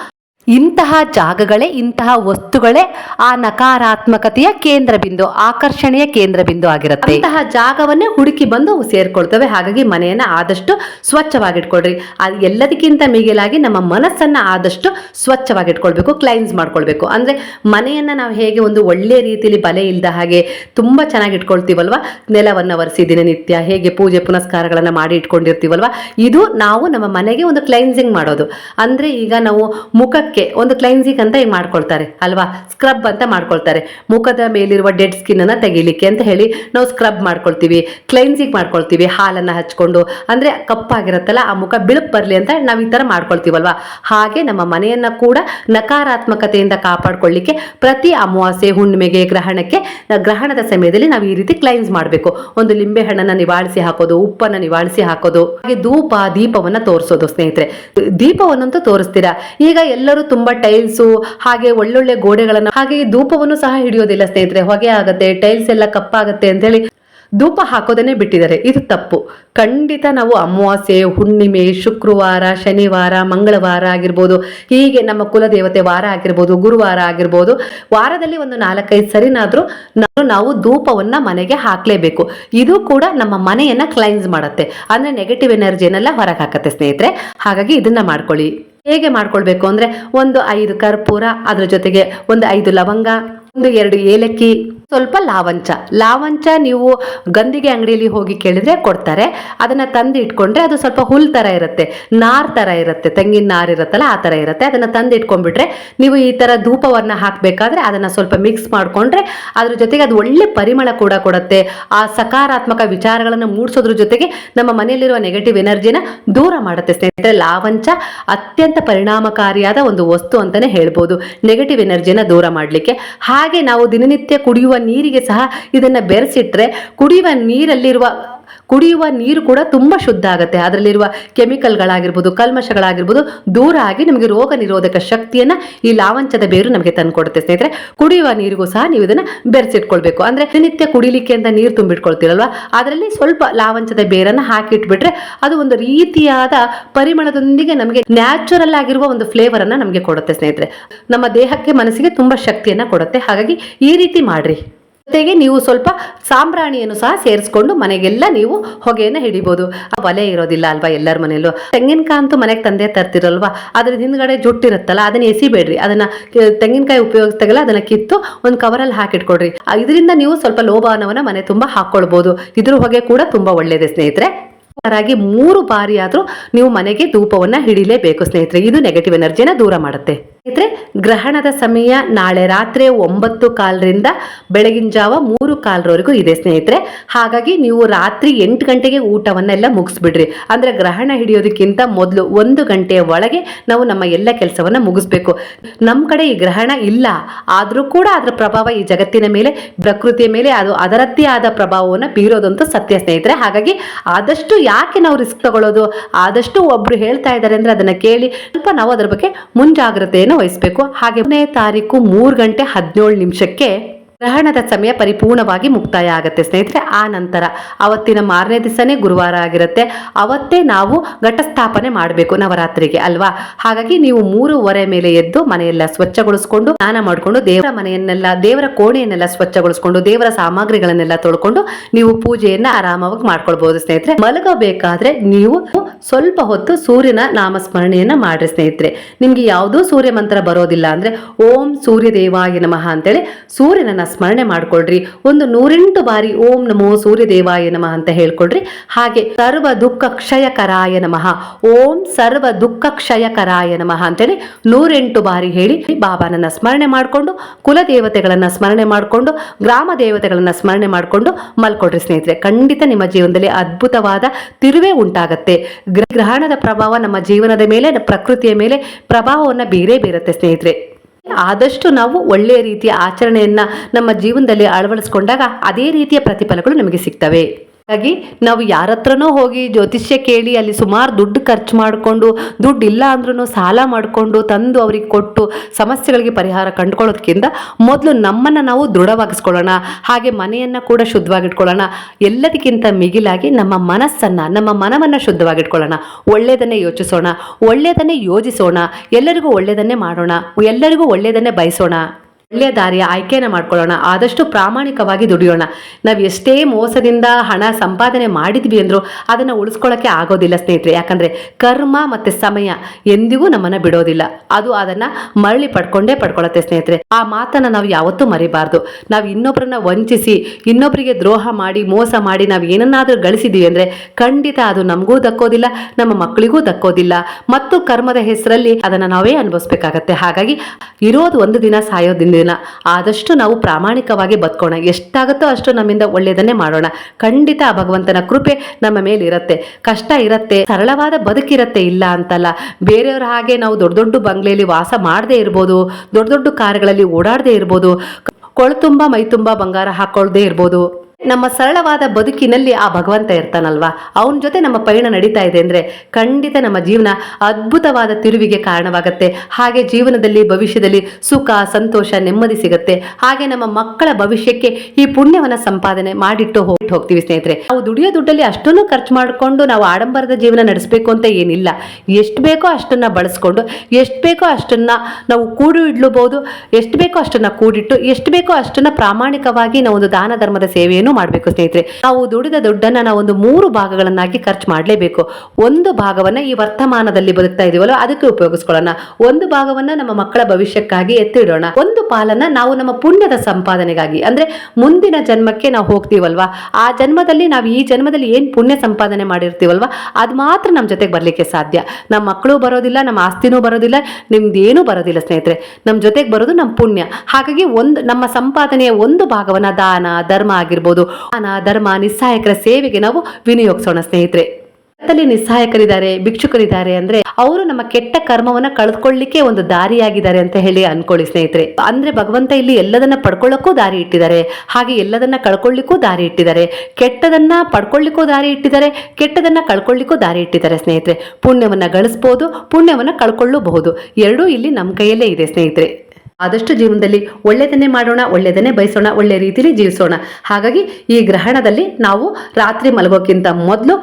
Speaker 1: ಇಂತಹ ಜಾಗಗಳೇ, ಇಂತಹ ವಸ್ತುಗಳೇ ಆ ನಕಾರಾತ್ಮಕತೆಯ ಕೇಂದ್ರ ಬಿಂದು ಆಕರ್ಷಣೆಯ ಕೇಂದ್ರ ಬಿಂದು ಆಗಿರುತ್ತೆ. ಇಂತಹ ಜಾಗವನ್ನೇ ಹುಡುಕಿ ಬಂದು ಸೇರ್ಕೊಳ್ತವೆ. ಹಾಗಾಗಿ ಮನೆಯನ್ನ ಆದಷ್ಟು ಸ್ವಚ್ಛವಾಗಿಟ್ಕೊಳ್ರಿ. ಎಲ್ಲದಕ್ಕಿಂತ ಮಿಗಿಲಾಗಿ ನಮ್ಮ ಮನಸ್ಸನ್ನ ಆದಷ್ಟು ಸ್ವಚ್ಛವಾಗಿಟ್ಕೊಳ್ಬೇಕು, ಕ್ಲೈನ್ಸ್ ಮಾಡ್ಕೊಳ್ಬೇಕು. ಅಂದ್ರೆ ಮನೆಯನ್ನ ನಾವು ಹೇಗೆ ಒಂದು ಒಳ್ಳೆ ರೀತಿಯಲ್ಲಿ ಬಲೆ ಇಲ್ಲದ ಹಾಗೆ ತುಂಬಾ ಚೆನ್ನಾಗಿ ಇಟ್ಕೊಳ್ತೀವಲ್ವಾ ನೆಲವನ್ನ ಒರೆಸಿ, ದಿನನಿತ್ಯ ಹೇಗೆ ಪೂಜೆ ಪುನಸ್ಕಾರಗಳನ್ನ ಮಾಡಿ ಇಟ್ಕೊಂಡಿರ್ತೀವಲ್ವಾ? ಇದು ನಾವು ನಮ್ಮ ಮನೆಗೆ ಒಂದು ಕ್ಲೈನ್ಸಿಂಗ್ ಮಾಡೋದು. ಅಂದ್ರೆ ಈಗ ನಾವು ಮುಖಕ್ಕೆ ಒಂದು ಕ್ಲೈನ್ಸಿಂಗ್ ಅಂತ ಈಗ ಮಾಡ್ಕೊಳ್ತಾರೆ, ಅಲ್ವಾ? ಸ್ಕ್ರಬ್ ಅಂತ ಮಾಡ್ಕೊಳ್ತಾರೆ. ಮುಖದ ಮೇಲಿರುವ ಡೆಡ್ ಸ್ಕಿನ್ ಅನ್ನ ತೆಗಿಲಿಕ್ಕೆ ಅಂತ ಹೇಳಿ ನಾವು ಸ್ಕ್ರಬ್ ಮಾಡ್ಕೊಳ್ತೀವಿ ಕ್ಲೈನ್ಸಿಂಗ್ ಮಾಡ್ಕೊಳ್ತೀವಿ, ಹಾಲನ್ನ ಹಚ್ಕೊಂಡು. ಅಂದ್ರೆ ಕಪ್ಪಾಗಿರತ್ತಲ್ಲ, ಆ ಮುಖ ಬಿಳುಪ್ ಬರಲಿ ಅಂತ ನಾವು ಈ ತರ ಮಾಡ್ಕೊಳ್ತೀವಲ್ವಾ? ಹಾಗೆ ನಮ್ಮ ಮನೆಯನ್ನ ಕೂಡ ನಕಾರಾತ್ಮಕತೆಯಿಂದ ಕಾಪಾಡ್ಕೊಳ್ಳಿಕ್ಕೆ ಪ್ರತಿ ಅಮಾವಾಸ್ಯೆ, ಹುಣ್ಣಿಮೆಗೆ, ಗ್ರಹಣಕ್ಕೆ ಗ್ರಹಣದ ಸಮಯದಲ್ಲಿ ನಾವು ಈ ರೀತಿ ಕ್ಲೈನ್ಸ್ ಮಾಡಬೇಕು. ಒಂದು ಲಿಂಬೆ ಹಣ್ಣನ್ನ ನಿವಾಳಿಸಿ ಹಾಕೋದು, ಉಪ್ಪನ್ನ ನಿವಾಳಿಸಿ ಹಾಕೋದು, ಹಾಗೆ ಧೂಪ, ದೀಪವನ್ನ ತೋರಿಸೋದು ಸ್ನೇಹಿತರೆ. ದೀಪವನ್ನಂತೂ ತೋರಿಸ್ತೀರಾ? ಈಗ ಎಲ್ಲರೂ ತುಂಬಾ ಟೈಲ್ಸು ಹಾಗೆ ಒಳ್ಳೊಳ್ಳೆ ಗೋಡೆಗಳನ್ನ, ಹಾಗೆ ಧೂಪವನ್ನು ಸಹ ಹಿಡಿಯೋದಿಲ್ಲ ಸ್ನೇಹಿತರೆ. ಹೊಗೆ ಆಗತ್ತೆ ಟೈಲ್ಸ್ ಎಲ್ಲ ಕಪ್ಪಾಗತ್ತೆ ಅಂತೇಳಿ ಧೂಪ ಹಾಕೋದನ್ನೇ ಬಿಟ್ಟಿದ್ದಾರೆ. ಇದು ತಪ್ಪು. ಖಂಡಿತ ನಾವು ಅಮಾವಾಸ್ಯೆ, ಹುಣ್ಣಿಮೆ, ಶುಕ್ರವಾರ, ಶನಿವಾರ, ಮಂಗಳವಾರ ಆಗಿರ್ಬೋದು, ಹೀಗೆ ನಮ್ಮ ಕುಲದೇವತೆ ವಾರ ಆಗಿರ್ಬೋದು, ಗುರುವಾರ ಆಗಿರ್ಬೋದು, ವಾರದಲ್ಲಿ ಒಂದು ನಾಲ್ಕೈದು ಸರಿನಾದ್ರೂ ನಾವು ನಾವು ಧೂಪವನ್ನ ಮನೆಗೆ ಹಾಕ್ಲೇಬೇಕು. ಇದು ಕೂಡ ನಮ್ಮ ಮನೆಯನ್ನ ಕ್ಲೈನ್ಸ್ ಮಾಡುತ್ತೆ. ಅಂದ್ರೆ ನೆಗೆಟಿವ್ ಎನರ್ಜಿನೆಲ್ಲ ಹೊರಗೆ ಹಾಕತ್ತೆ ಸ್ನೇಹಿತರೆ. ಹಾಗಾಗಿ ಇದನ್ನ ಮಾಡ್ಕೊಳ್ಳಿ. ಹೇಗೆ ಮಾಡ್ಕೊಳ್ಬೇಕು? ಅಂದರೆ ಒಂದು ಐದು ಕರ್ಪೂರ ಅದರ ಜೊತೆಗೆ ಒಂದು ಐದು ಲವಂಗ ಒಂದು ಎರಡು ಏಲಕ್ಕಿ, ಸ್ವಲ್ಪ ಲಾವಂಚ. ಲಾವಂಚ ನೀವು ಗಂದಿಗೆ ಅಂಗಡಿಯಲ್ಲಿ ಹೋಗಿ ಕೇಳಿದ್ರೆ ಕೊಡ್ತಾರೆ. ಅದನ್ನ ತಂದು ಇಟ್ಕೊಂಡ್ರೆ ಅದು ಸ್ವಲ್ಪ ಹುಲ್ ತರ ಇರುತ್ತೆ, ನಾರ್ ತರ ಇರುತ್ತೆ. ತೆಂಗಿನ ನಾರ್ ಇರುತ್ತಲ್ಲ, ಆ ತರ ಇರುತ್ತೆ. ಅದನ್ನ ತಂದು ಇಟ್ಕೊಂಡ್ಬಿಟ್ರೆ ನೀವು ಈ ತರ ಧೂಪವನ್ನ ಹಾಕ್ಬೇಕಾದ್ರೆ ಅದನ್ನ ಸ್ವಲ್ಪ ಮಿಕ್ಸ್ ಮಾಡ್ಕೊಂಡ್ರೆ ಅದ್ರ ಜೊತೆಗೆ ಅದು ಒಳ್ಳೆ ಪರಿಮಳ ಕೂಡ ಕೊಡುತ್ತೆ. ಆ ಸಕಾರಾತ್ಮಕ ವಿಚಾರಗಳನ್ನು ಮೂಡಿಸೋದ್ರ ಜೊತೆಗೆ ನಮ್ಮ ಮನೆಯಲ್ಲಿರುವ ನೆಗೆಟಿವ್ ಎನರ್ಜಿನ ದೂರ ಮಾಡುತ್ತೆ ಸ್ನೇಹಿತರೆ. ಲಾವಂಚ ಅತ್ಯಂತ ಪರಿಣಾಮಕಾರಿಯಾದ ಒಂದು ವಸ್ತು ಅಂತಾನೆ ಹೇಳ್ಬೋದು. ನೆಗೆಟಿವ್ ಎನರ್ಜಿನ ದೂರ ಮಾಡಲಿಕ್ಕೆ. ಹಾಗೆ ನಾವು ದಿನನಿತ್ಯ ಕುಡಿಯುವ ನೀರಿಗೆ ಸಹ ಇದನ್ನು ಬೆರೆಸಿಟ್ರೆ ಕುಡಿಯುವ ನೀರಲ್ಲಿರುವ ಕುಡಿಯುವ ನೀರು ಕೂಡ ತುಂಬ ಶುದ್ಧ ಆಗುತ್ತೆ. ಅದರಲ್ಲಿರುವ ಕೆಮಿಕಲ್ಗಳಾಗಿರ್ಬೋದು, ಕಲ್ಮಶಗಳಾಗಿರ್ಬೋದು, ದೂರ ಆಗಿ ನಮಗೆ ರೋಗ ನಿರೋಧಕ ಶಕ್ತಿಯನ್ನು ಈ ಲಾವಂಚದ ಬೇರು ನಮಗೆ ತಂದುಕೊಡುತ್ತೆ ಸ್ನೇಹಿತರೆ, ಕುಡಿಯುವ ನೀರಿಗೂ ಸಹ ನೀವು ಇದನ್ನು ಬೆರೆಸಿಟ್ಕೊಳ್ಬೇಕು. ಅಂದರೆ ದಿನನಿತ್ಯ ಕುಡಿಲಿಕ್ಕೆ ಅಂತ ನೀರು ತುಂಬಿಟ್ಕೊಳ್ತೀರಲ್ವ? ಅದರಲ್ಲಿ ಸ್ವಲ್ಪ ಲಾವಂಚದ ಬೇರನ್ನು ಹಾಕಿಟ್ಬಿಟ್ರೆ ಅದು ಒಂದು ರೀತಿಯಾದ ಪರಿಮಳದೊಂದಿಗೆ ನಮಗೆ ನ್ಯಾಚುರಲ್ ಆಗಿರುವ ಒಂದು ಫ್ಲೇವರ್ ಅನ್ನ ನಮಗೆ ಕೊಡುತ್ತೆ ಸ್ನೇಹಿತರೆ. ನಮ್ಮ ದೇಹಕ್ಕೆ, ಮನಸ್ಸಿಗೆ ತುಂಬಾ ಶಕ್ತಿಯನ್ನ ಕೊಡುತ್ತೆ. ಹಾಗಾಗಿ ಈ ರೀತಿ ಮಾಡ್ರಿ. ಜೊತೆಗೆ ನೀವು ಸ್ವಲ್ಪ ಸಾಂಬ್ರಾಣಿಯನ್ನು ಸಹ ಸೇರಿಸ್ಕೊಂಡು ಮನೆಗೆಲ್ಲ ನೀವು ಹೊಗೆಯನ್ನು ಹಿಡಿಬೋದು. ಆ ಒಲೆ ಇರೋದಿಲ್ಲ ಅಲ್ವಾ ಎಲ್ಲರ ಮನೆಯಲ್ಲೂ? ತೆಂಗಿನಕಾಯಿ ಅಂತೂ ಮನೆಗೆ ತಂದೆ ತರ್ತಿರಲ್ವಾ? ಅದ್ರ ಹಿಂದ್ಗಡೆ ಜುಟ್ಟಿರುತ್ತಲ್ಲ, ಅದನ್ನ ಎಸಿಬೇಡ್ರಿ. ಅದನ್ನ ತೆಂಗಿನಕಾಯಿ ಉಪಯೋಗಿಸ್ತಾಗಲ್ಲ ಅದನ್ನ ಕಿತ್ತು ಒಂದು ಕವರಲ್ಲಿ ಹಾಕಿಟ್ಕೊಡ್ರಿ. ಇದರಿಂದ ನೀವು ಸ್ವಲ್ಪ ಲೋಭಾನವನ್ನ ಮನೆ ತುಂಬಾ ಹಾಕೊಳ್ಬಹುದು ಇದ್ರ ಹೊಗೆ ಕೂಡ ತುಂಬಾ ಒಳ್ಳೇದೇ ಸ್ನೇಹಿತರೆ. ಆಗಿ ಮೂರು ಬಾರಿ ಆದ್ರೂ ನೀವು ಮನೆಗೆ ಧೂಪವನ್ನು ಹಿಡಿಲೇಬೇಕು ಸ್ನೇಹಿತರೆ. ಇದು ನೆಗೆಟಿವ್ ಎನರ್ಜಿನ ದೂರ ಮಾಡುತ್ತೆ. ಸ್ನೇಹಿತರೆ, ಗ್ರಹಣದ ಸಮಯ ನಾಳೆ ರಾತ್ರಿ ಒಂಬತ್ತು ಕಾಲರಿಂದ ಬೆಳಗಿನ ಜಾವ ಮೂರು ಕಾಲರವರೆಗೂ ಇದೆ ಸ್ನೇಹಿತರೆ. ಹಾಗಾಗಿ ನೀವು ರಾತ್ರಿ ಎಂಟು ಗಂಟೆಗೆ ಊಟವನ್ನೆಲ್ಲ ಮುಗಿಸ್ಬಿಡ್ರಿ. ಅಂದ್ರೆ ಗ್ರಹಣ ಹಿಡಿಯೋದಕ್ಕಿಂತ ಮೊದಲು ಒಂದು ಗಂಟೆಯ ಒಳಗೆ ನಾವು ನಮ್ಮ ಎಲ್ಲ ಕೆಲಸವನ್ನ ಮುಗಿಸ್ಬೇಕು. ನಮ್ಮ ಕಡೆ ಈ ಗ್ರಹಣ ಇಲ್ಲ. ಆದರೂ ಕೂಡ ಅದರ ಪ್ರಭಾವ ಈ ಜಗತ್ತಿನ ಮೇಲೆ, ಪ್ರಕೃತಿಯ ಮೇಲೆ, ಅದು ಅದರದ್ದೇ ಆದ ಪ್ರಭಾವವನ್ನು ಬೀರೋದಂತೂ ಸತ್ಯ ಸ್ನೇಹಿತರೆ. ಹಾಗಾಗಿ ಆದಷ್ಟು ಯಾಕೆ ನಾವು ರಿಸ್ಕ್ ತಗೊಳ್ಳೋದು? ಆದಷ್ಟು ಒಬ್ರು ಹೇಳ್ತಾ ಇದ್ದಾರೆ ಅಂದ್ರೆ ಅದನ್ನ ಕೇಳಿ ಸ್ವಲ್ಪ ನಾವು ಅದರ ಬಗ್ಗೆ ಮುಂಜಾಗ್ರತೆಯನ್ನು ವಹಿಸಬೇಕು ಹಾಗೆ ಮೂರನೇ ತಾರೀಕು ಮೂರು ಗಂಟೆ ಹದಿನೇಳು ನಿಮಿಷಕ್ಕೆ ಗ್ರಹಣದ ಸಮಯ ಪರಿಪೂರ್ಣವಾಗಿ ಮುಕ್ತಾಯ ಆಗುತ್ತೆ. ಸ್ನೇಹಿತರೆ, ಆ ನಂತರ ಅವತ್ತಿನ ಮಾರನೇ ದಿವಸನೇ ಗುರುವಾರ ಆಗಿರುತ್ತೆ. ಅವತ್ತೇ ನಾವು ಘಟಸ್ಥಾಪನೆ ಮಾಡಬೇಕು ನವರಾತ್ರಿಗೆ, ಅಲ್ವಾ? ಹಾಗಾಗಿ ನೀವು ಮೂರುವರೆ ಮೇಲೆ ಎದ್ದು ಮನೆಯೆಲ್ಲ ಸ್ವಚ್ಛಗೊಳಿಸಿಕೊಂಡು ಸ್ನಾನ ಮಾಡಿಕೊಂಡು ದೇವರ ಮನೆಯನ್ನೆಲ್ಲ, ದೇವರ ಕೋಣೆಯನ್ನೆಲ್ಲ ಸ್ವಚ್ಛಗೊಳಿಸ್ಕೊಂಡು, ದೇವರ ಸಾಮಗ್ರಿಗಳನ್ನೆಲ್ಲ ತೊಳ್ಕೊಂಡು ನೀವು ಪೂಜೆಯನ್ನ ಆರಾಮವಾಗಿ ಮಾಡ್ಕೊಳ್ಬಹುದು ಸ್ನೇಹಿತರೆ, ಮಲಗಬೇಕಾದ್ರೆ ನೀವು ಸ್ವಲ್ಪ ಹೊತ್ತು ಸೂರ್ಯನ ನಾಮಸ್ಮರಣೆಯನ್ನ ಮಾಡ್ರಿ, ಸ್ನೇಹಿತರೆ. ನಿಮ್ಗೆ ಯಾವುದೂ ಸೂರ್ಯ ಮಂತ್ರ ಬರೋದಿಲ್ಲ ಅಂದ್ರೆ ಓಂ ಸೂರ್ಯ ದೇವಾಯ ನಮಃ ಅಂತೇಳಿ ಸೂರ್ಯನನ್ನ ಸ್ಮರಣೆ ಮಾಡ್ಕೊಳ್ರಿ. ಒಂದು ನೂರೆಂಟು ಬಾರಿ ಓಂ ನಮೋ ಸೂರ್ಯ ದೇವಾಯ ನಮಃ ಅಂತ ಹೇಳ್ಕೊಳ್ರಿ. ಹಾಗೆ ಸರ್ವ ದುಃಖ ಕ್ಷಯಕರಾಯ ನಮಃ, ಓಂ ಸರ್ವ ದುಃಖ ಕ್ಷಯಕರಾಯ ನಮಃ ಅಂತೇಳಿ ನೂರೆಂಟು ಬಾರಿ ಹೇಳಿ ಬಾಬಾನನ್ನ ಸ್ಮರಣೆ ಮಾಡಿಕೊಂಡು ಕುಲ ದೇವತೆಗಳನ್ನ ಸ್ಮರಣೆ ಮಾಡಿಕೊಂಡು, ಗ್ರಾಮ ದೇವತೆಗಳನ್ನ ಸ್ಮರಣೆ ಮಾಡಿಕೊಂಡು ಮಲ್ಕೊಡ್ರಿ ಸ್ನೇಹಿತರೆ. ಖಂಡಿತ ನಿಮ್ಮ ಜೀವನದಲ್ಲಿ ಅದ್ಭುತವಾದ ತಿರುವೆ ಉಂಟಾಗತ್ತೆ. ಗ್ರಹಣದ ಪ್ರಭಾವ ನಮ್ಮ ಜೀವನದ ಮೇಲೆ ಪ್ರಕೃತಿಯ ಮೇಲೆ ಪ್ರಭಾವವನ್ನು ಬೀರೇ ಬೀರುತ್ತೆ, ಸ್ನೇಹಿತರೆ. ಆದಷ್ಟು ನಾವು ಒಳ್ಳೆಯ ರೀತಿಯ ಆಚರಣೆಯನ್ನು ನಮ್ಮ ಜೀವನದಲ್ಲಿ ಅಳವಡಿಸ್ಕೊಂಡಾಗ ಅದೇ ರೀತಿಯ ಪ್ರತಿಫಲಗಳು ನಮಗೆ ಸಿಗ್ತವೆ. ಹಾಗಾಗಿ ನಾವು ಯಾರ ಹತ್ರನೋ ಹೋಗಿ ಜ್ಯೋತಿಷ್ಯ ಕೇಳಿ ಅಲ್ಲಿ ಸುಮಾರು ದುಡ್ಡು ಖರ್ಚು ಮಾಡಿಕೊಂಡು, ದುಡ್ಡು ಇಲ್ಲ ಅಂದ್ರೂ ಸಾಲ ಮಾಡಿಕೊಂಡು ತಂದು ಅವ್ರಿಗೆ ಕೊಟ್ಟು ಸಮಸ್ಯೆಗಳಿಗೆ ಪರಿಹಾರ ಕಂಡುಕೊಳ್ಳೋದಕ್ಕಿಂತ ಮೊದಲು ನಮ್ಮನ್ನು ನಾವು ದೃಢವಾಗಿಸ್ಕೊಳ್ಳೋಣ, ಹಾಗೆ ಮನೆಯನ್ನು ಕೂಡ ಶುದ್ಧವಾಗಿಟ್ಕೊಳ್ಳೋಣ, ಎಲ್ಲದಕ್ಕಿಂತ ಮಿಗಿಲಾಗಿ ನಮ್ಮ ಮನಸ್ಸನ್ನು, ನಮ್ಮ ಮನವನ್ನು ಶುದ್ಧವಾಗಿಟ್ಕೊಳ್ಳೋಣ ಒಳ್ಳೆಯದನ್ನೇ ಯೋಚಿಸೋಣ ಒಳ್ಳೆಯದನ್ನೇ ಯೋಜಿಸೋಣ, ಎಲ್ಲರಿಗೂ ಒಳ್ಳೆಯದನ್ನೇ ಮಾಡೋಣ, ಎಲ್ಲರಿಗೂ ಒಳ್ಳೆಯದನ್ನೇ ಬಯಸೋಣ. ಒಳ್ಳೆಯ ದಾರಿಯ ಆಯ್ಕೆಯನ್ನು ಮಾಡ್ಕೊಳ್ಳೋಣ. ಆದಷ್ಟು ಪ್ರಾಮಾಣಿಕವಾಗಿ ದುಡಿಯೋಣ. ನಾವು ಎಷ್ಟೇ ಮೋಸದಿಂದ ಹಣ ಸಂಪಾದನೆ ಮಾಡಿದ್ವಿ ಅಂದರೂ ಅದನ್ನು ಉಳಿಸ್ಕೊಳ್ಳೋಕ್ಕೆ ಆಗೋದಿಲ್ಲ ಸ್ನೇಹಿತರೆ. ಯಾಕಂದ್ರೆ ಕರ್ಮ ಮತ್ತೆ ಸಮಯ ಎಂದಿಗೂ ನಮ್ಮನ್ನ ಬಿಡೋದಿಲ್ಲ. ಅದು ಅದನ್ನ ಮರಳಿ ಪಡ್ಕೊಂಡೇ ಪಡ್ಕೊಳ್ಳುತ್ತೆ ಸ್ನೇಹಿತರೆ. ಆ ಮಾತನ್ನ ನಾವು ಯಾವತ್ತೂ ಮರಿಬಾರ್ದು. ನಾವು ಇನ್ನೊಬ್ಬರನ್ನ ವಂಚಿಸಿ ಇನ್ನೊಬ್ಬರಿಗೆ ದ್ರೋಹ ಮಾಡಿ, ಮೋಸ ಮಾಡಿ ನಾವು ಏನನ್ನಾದರೂ ಗಳಿಸಿದ್ದೀವಿ ಅಂದ್ರೆ ಖಂಡಿತ ಅದು ನಮಗೂ ದಕ್ಕೋದಿಲ್ಲ, ನಮ್ಮ ಮಕ್ಕಳಿಗೂ ದಕ್ಕೋದಿಲ್ಲ. ಮತ್ತು ಕರ್ಮದ ಹೆಸರಲ್ಲಿ ಅದನ್ನ ನಾವೇ ಅನುಭವಿಸ್ಬೇಕಾಗತ್ತೆ. ಹಾಗಾಗಿ ಇರೋದು ಒಂದು ದಿನ ಸಾಯೋದಿನ ದಿನ ಆದಷ್ಟು ನಾವು ಪ್ರಾಮಾಣಿಕವಾಗಿ ಬದುಕೋಣ. ಎಷ್ಟಾಗುತ್ತೋ ಅಷ್ಟು ನಮ್ಮಿಂದ ಒಳ್ಳೆಯದನ್ನೇ ಮಾಡೋಣ. ಖಂಡಿತ ಆ ಭಗವಂತನ ಕೃಪೆ ನಮ್ಮ ಮೇಲೆ ಇರುತ್ತೆ ಕಷ್ಟ ಇರುತ್ತೆ, ಸರಳವಾದ ಬದುಕಿರತ್ತೆ ಇಲ್ಲ ಅಂತಲ್ಲ. ಬೇರೆಯವ್ರ ಹಾಗೆ ನಾವು ದೊಡ್ಡ ದೊಡ್ಡ ಬಂಗ್ಲೆಯಲ್ಲಿ ವಾಸ ಮಾಡದೇ ಇರ್ಬೋದು, ದೊಡ್ಡ ದೊಡ್ಡ ಕಾರ್ಗಳಲ್ಲಿ ಓಡಾಡದೇ ಇರ್ಬೋದು ಕೊಳ್ತುಂಬ ಮೈತುಂಬ ಬಂಗಾರ ಹಾಕೊಳ್ಳದೇ ಇರ್ಬೋದು. ನಮ್ಮ ಸರಳವಾದ ಬದುಕಿನಲ್ಲಿ ಆ ಭಗವಂತ ಇರ್ತಾನಲ್ವಾ? ಅವನ ಜೊತೆ ನಮ್ಮ ಪಯಣ ನಡೀತಾ ಇದೆ ಅಂದರೆ ಖಂಡಿತ ನಮ್ಮ ಜೀವನ ಅದ್ಭುತವಾದ ತಿರುವಿಗೆ ಕಾರಣವಾಗುತ್ತೆ. ಹಾಗೆ ಜೀವನದಲ್ಲಿ, ಭವಿಷ್ಯದಲ್ಲಿ ಸುಖ, ಸಂತೋಷ, ನೆಮ್ಮದಿ ಸಿಗುತ್ತೆ. ಹಾಗೆ ನಮ್ಮ ಮಕ್ಕಳ ಭವಿಷ್ಯಕ್ಕೆ ಈ ಪುಣ್ಯವನ್ನ ಸಂಪಾದನೆ ಮಾಡಿಟ್ಟು ಹೋಗಿ ಹೋಗ್ತೀವಿ ಸ್ನೇಹಿತರೆ. ನಾವು ದುಡಿಯೋ ದುಡ್ಡಲ್ಲಿ ಅಷ್ಟನ್ನು ಖರ್ಚು ಮಾಡಿಕೊಂಡು ನಾವು ಆಡಂಬರದ ಜೀವನ ನಡೆಸಬೇಕು ಅಂತ ಏನಿಲ್ಲ. ಎಷ್ಟು ಬೇಕೋ ಅಷ್ಟನ್ನ ಬಳಸ್ಕೊಂಡು, ಎಷ್ಟು ಬೇಕೋ ಅಷ್ಟನ್ನ ನಾವು ಕೂಡು ಇಡ್ಲಬಹುದು ಎಷ್ಟು ಬೇಕೋ ಅಷ್ಟನ್ನ ಕೂಡಿಟ್ಟು, ಎಷ್ಟು ಬೇಕೋ ಅಷ್ಟನ್ನ ಪ್ರಾಮಾಣಿಕವಾಗಿ ನಾವು ಒಂದು ದಾನ ಧರ್ಮದ ಸೇವೆಯನ್ನು ಮಾಡಬೇಕು ಸ್ನೇಹಿತರೆ. ನಾವು ದುಡಿದ ದುಡ್ಡನ್ನ ನಾವು ಒಂದು ಮೂರು ಭಾಗಗಳನ್ನಾಗಿ ಖರ್ಚು ಮಾಡಲೇಬೇಕು. ಒಂದು ಭಾಗವನ್ನ ಈ ವರ್ತಮಾನದಲ್ಲಿ ಬದುಕ್ತಾ ಇದೀವಲ್ಲ, ಅದಕ್ಕೆ ಉಪಯೋಗಿಸ್ಕೊಳ್ಳೋಣ. ಒಂದು ಭಾಗವನ್ನ ನಮ್ಮ ಮಕ್ಕಳ ಭವಿಷ್ಯಕ್ಕಾಗಿ ಎತ್ತಿಡೋಣ. ಒಂದು ಪಾಲನ್ನ ನಾವು ನಮ್ಮ ಪುಣ್ಯದ ಸಂಪಾದನೆಗಾಗಿ, ಅಂದ್ರೆ ಮುಂದಿನ ಜನ್ಮಕ್ಕೆ ನಾವು ಹೋಗ್ತೀವಲ್ವಾ? ಆ ಜನ್ಮದಲ್ಲಿ ನಾವು ಈ ಜನ್ಮದಲ್ಲಿ ಏನ್ ಪುಣ್ಯ ಸಂಪಾದನೆ ಮಾಡಿರ್ತೀವಲ್ವಾ? ಅದು ಮಾತ್ರ ನಮ್ಮ ಜೊತೆಗೆ ಬರ್ಲಿಕ್ಕೆ ಸಾಧ್ಯ. ನಮ್ಮ ಮಕ್ಕಳು ಬರೋದಿಲ್ಲ ನಮ್ಮ ಆಸ್ತಿನೂ ಬರೋದಿಲ್ಲ, ನಿಮ್ದೇನೂ ಬರೋದಿಲ್ಲ ಸ್ನೇಹಿತರೆ. ನಮ್ಮ ಜೊತೆಗೆ ಬರೋದು ನಮ್ಮ ಪುಣ್ಯ. ಹಾಗಾಗಿ ಒಂದು ನಮ್ಮ ಸಂಪಾದನೆಯ ಒಂದು ಭಾಗವನ್ನ ದಾನ, ಧರ್ಮ ಆಗಿರ್ಬೋದು ದಾನ ಧರ್ಮ ನಿಸ್ಸಹಾಯಕರ ಸೇವೆಗೆ ನಾವು ವಿನಿಯೋಗಿಸೋಣ, ಸ್ನೇಹಿತರೆ. ನಿಸ್ಸಹಾಯಕರಿದ್ದಾರೆ ಭಿಕ್ಷುಕರಿದ್ದಾರೆ ಅಂದ್ರೆ ಅವರು ನಮ್ಮ ಕೆಟ್ಟ ಕರ್ಮವನ್ನ ಕಳೆದುಕೊಳ್ಳಿಕ್ಕೆ ಒಂದು ದಾರಿಯಾಗಿದ್ದಾರೆ ಅಂತ ಹೇಳಿ ಅನ್ಕೊಳ್ಳಿ, ಸ್ನೇಹಿತರೆ. ಅಂದ್ರೆ ಭಗವಂತ ಇಲ್ಲಿ ಎಲ್ಲದನ್ನ ಪಡ್ಕೊಳ್ಳಕ್ಕೂ ದಾರಿ ಇಟ್ಟಿದ್ದಾರೆ. ಹಾಗೆ ಎಲ್ಲದನ್ನ ಕಳ್ಕೊಳ್ಳಿಕ್ಕೂ ದಾರಿ ಇಟ್ಟಿದ್ದಾರೆ. ಕೆಟ್ಟದನ್ನ ಪಡ್ಕೊಳ್ಳಿಕ್ಕೂ ದಾರಿ ಇಟ್ಟಿದ್ದಾರೆ. ಕೆಟ್ಟದನ್ನ ಕಳ್ಕೊಳ್ಳಿಕ್ಕೂ ದಾರಿ ಇಟ್ಟಿದ್ದಾರೆ, ಸ್ನೇಹಿತರೆ. ಪುಣ್ಯವನ್ನ ಗಳಿಸಬಹುದು ಪುಣ್ಯವನ್ನ ಕಳ್ಕೊಳ್ಳಬಹುದು. ಎರಡೂ ಇಲ್ಲಿ ನಮ್ಮ ಕೈಯಲ್ಲೇ ಇದೆ, ಸ್ನೇಹಿತರೆ. ಆದಷ್ಟು ಜೀವನದಲ್ಲಿ ಒಳ್ಳೆಯದನ್ನೇ ಮಾಡೋಣ ಒಳ್ಳೆಯದನ್ನೇ ಬಯಸೋಣ, ಒಳ್ಳೆ ರೀತಿಯಲ್ಲಿ ಜೀವಿಸೋಣ. ಹಾಗಾಗಿ ಈ ಗ್ರಹಣದಲ್ಲಿ ನಾವು ರಾತ್ರಿ ಮಲಗೋಕ್ಕಿಂತ ಮೊದಲು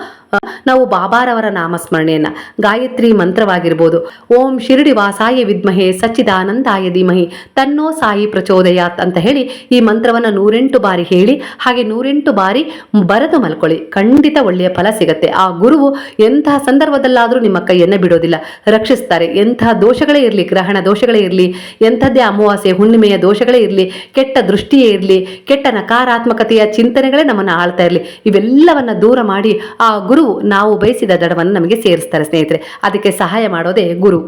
Speaker 1: ನಾವು ಬಾಬಾರವರ ನಾಮಸ್ಮರಣೆಯನ್ನ. ಗಾಯತ್ರಿ ಮಂತ್ರವಾಗಿರ್ಬೋದು. ಓಂ ಶಿರಡಿ ವಾಸಾಯ ವಿದ್ಮಹೇ ಸಚ್ಚಿದಾನಂದಾಯ ಧೀಮಹಿ. ತನ್ನೋ ಸಾಯಿ ಪ್ರಚೋದಯಾತ್ ಅಂತ ಹೇಳಿ ಈ ಮಂತ್ರವನ್ನ ನೂರೆಂಟು ಬಾರಿ ಹೇಳಿ, ಹಾಗೆ ನೂರೆಂಟು ಬಾರಿ ಬರೆದು ಮಲ್ಕೊಳ್ಳಿ. ಖಂಡಿತ ಒಳ್ಳೆಯ ಫಲ ಸಿಗತ್ತೆ. ಆ ಗುರುವು ಎಂತಹ ಸಂದರ್ಭದಲ್ಲಾದರೂ ನಿಮ್ಮ ಕೈಯನ್ನು ಬಿಡೋದಿಲ್ಲ. ರಕ್ಷಿಸ್ತಾರೆ. ಎಂತಹ ದೋಷಗಳೇ ಇರಲಿ, ಗ್ರಹಣ ದೋಷಗಳೇ ಇರಲಿ, ಎಂಥದ್ದೇ ಅಮಾವಾಸ್ಯೆ, ಹುಣ್ಣಿಮೆಯ ದೋಷಗಳೇ ಇರಲಿ, ಕೆಟ್ಟ ದೃಷ್ಟಿಯೇ ಇರಲಿ, ಕೆಟ್ಟ ನಕಾರಾತ್ಮಕತೆಯ ಚಿಂತನೆಗಳೇ ನಮ್ಮನ್ನು ಆಳ್ತಾ ಇರಲಿ, ಇವೆಲ್ಲವನ್ನ ದೂರ ಮಾಡಿ ಆ ಗುರುವು ನಾವು ಬಯಸಿದ ದಡವನ್ನು ನಮಗೆ ಸೇರಿಸ್ತಾರೆ, ಸ್ನೇಹಿತರೆ. ಅದಕ್ಕೆ ಸಹಾಯ ಮಾಡೋದೇ ಗುರು.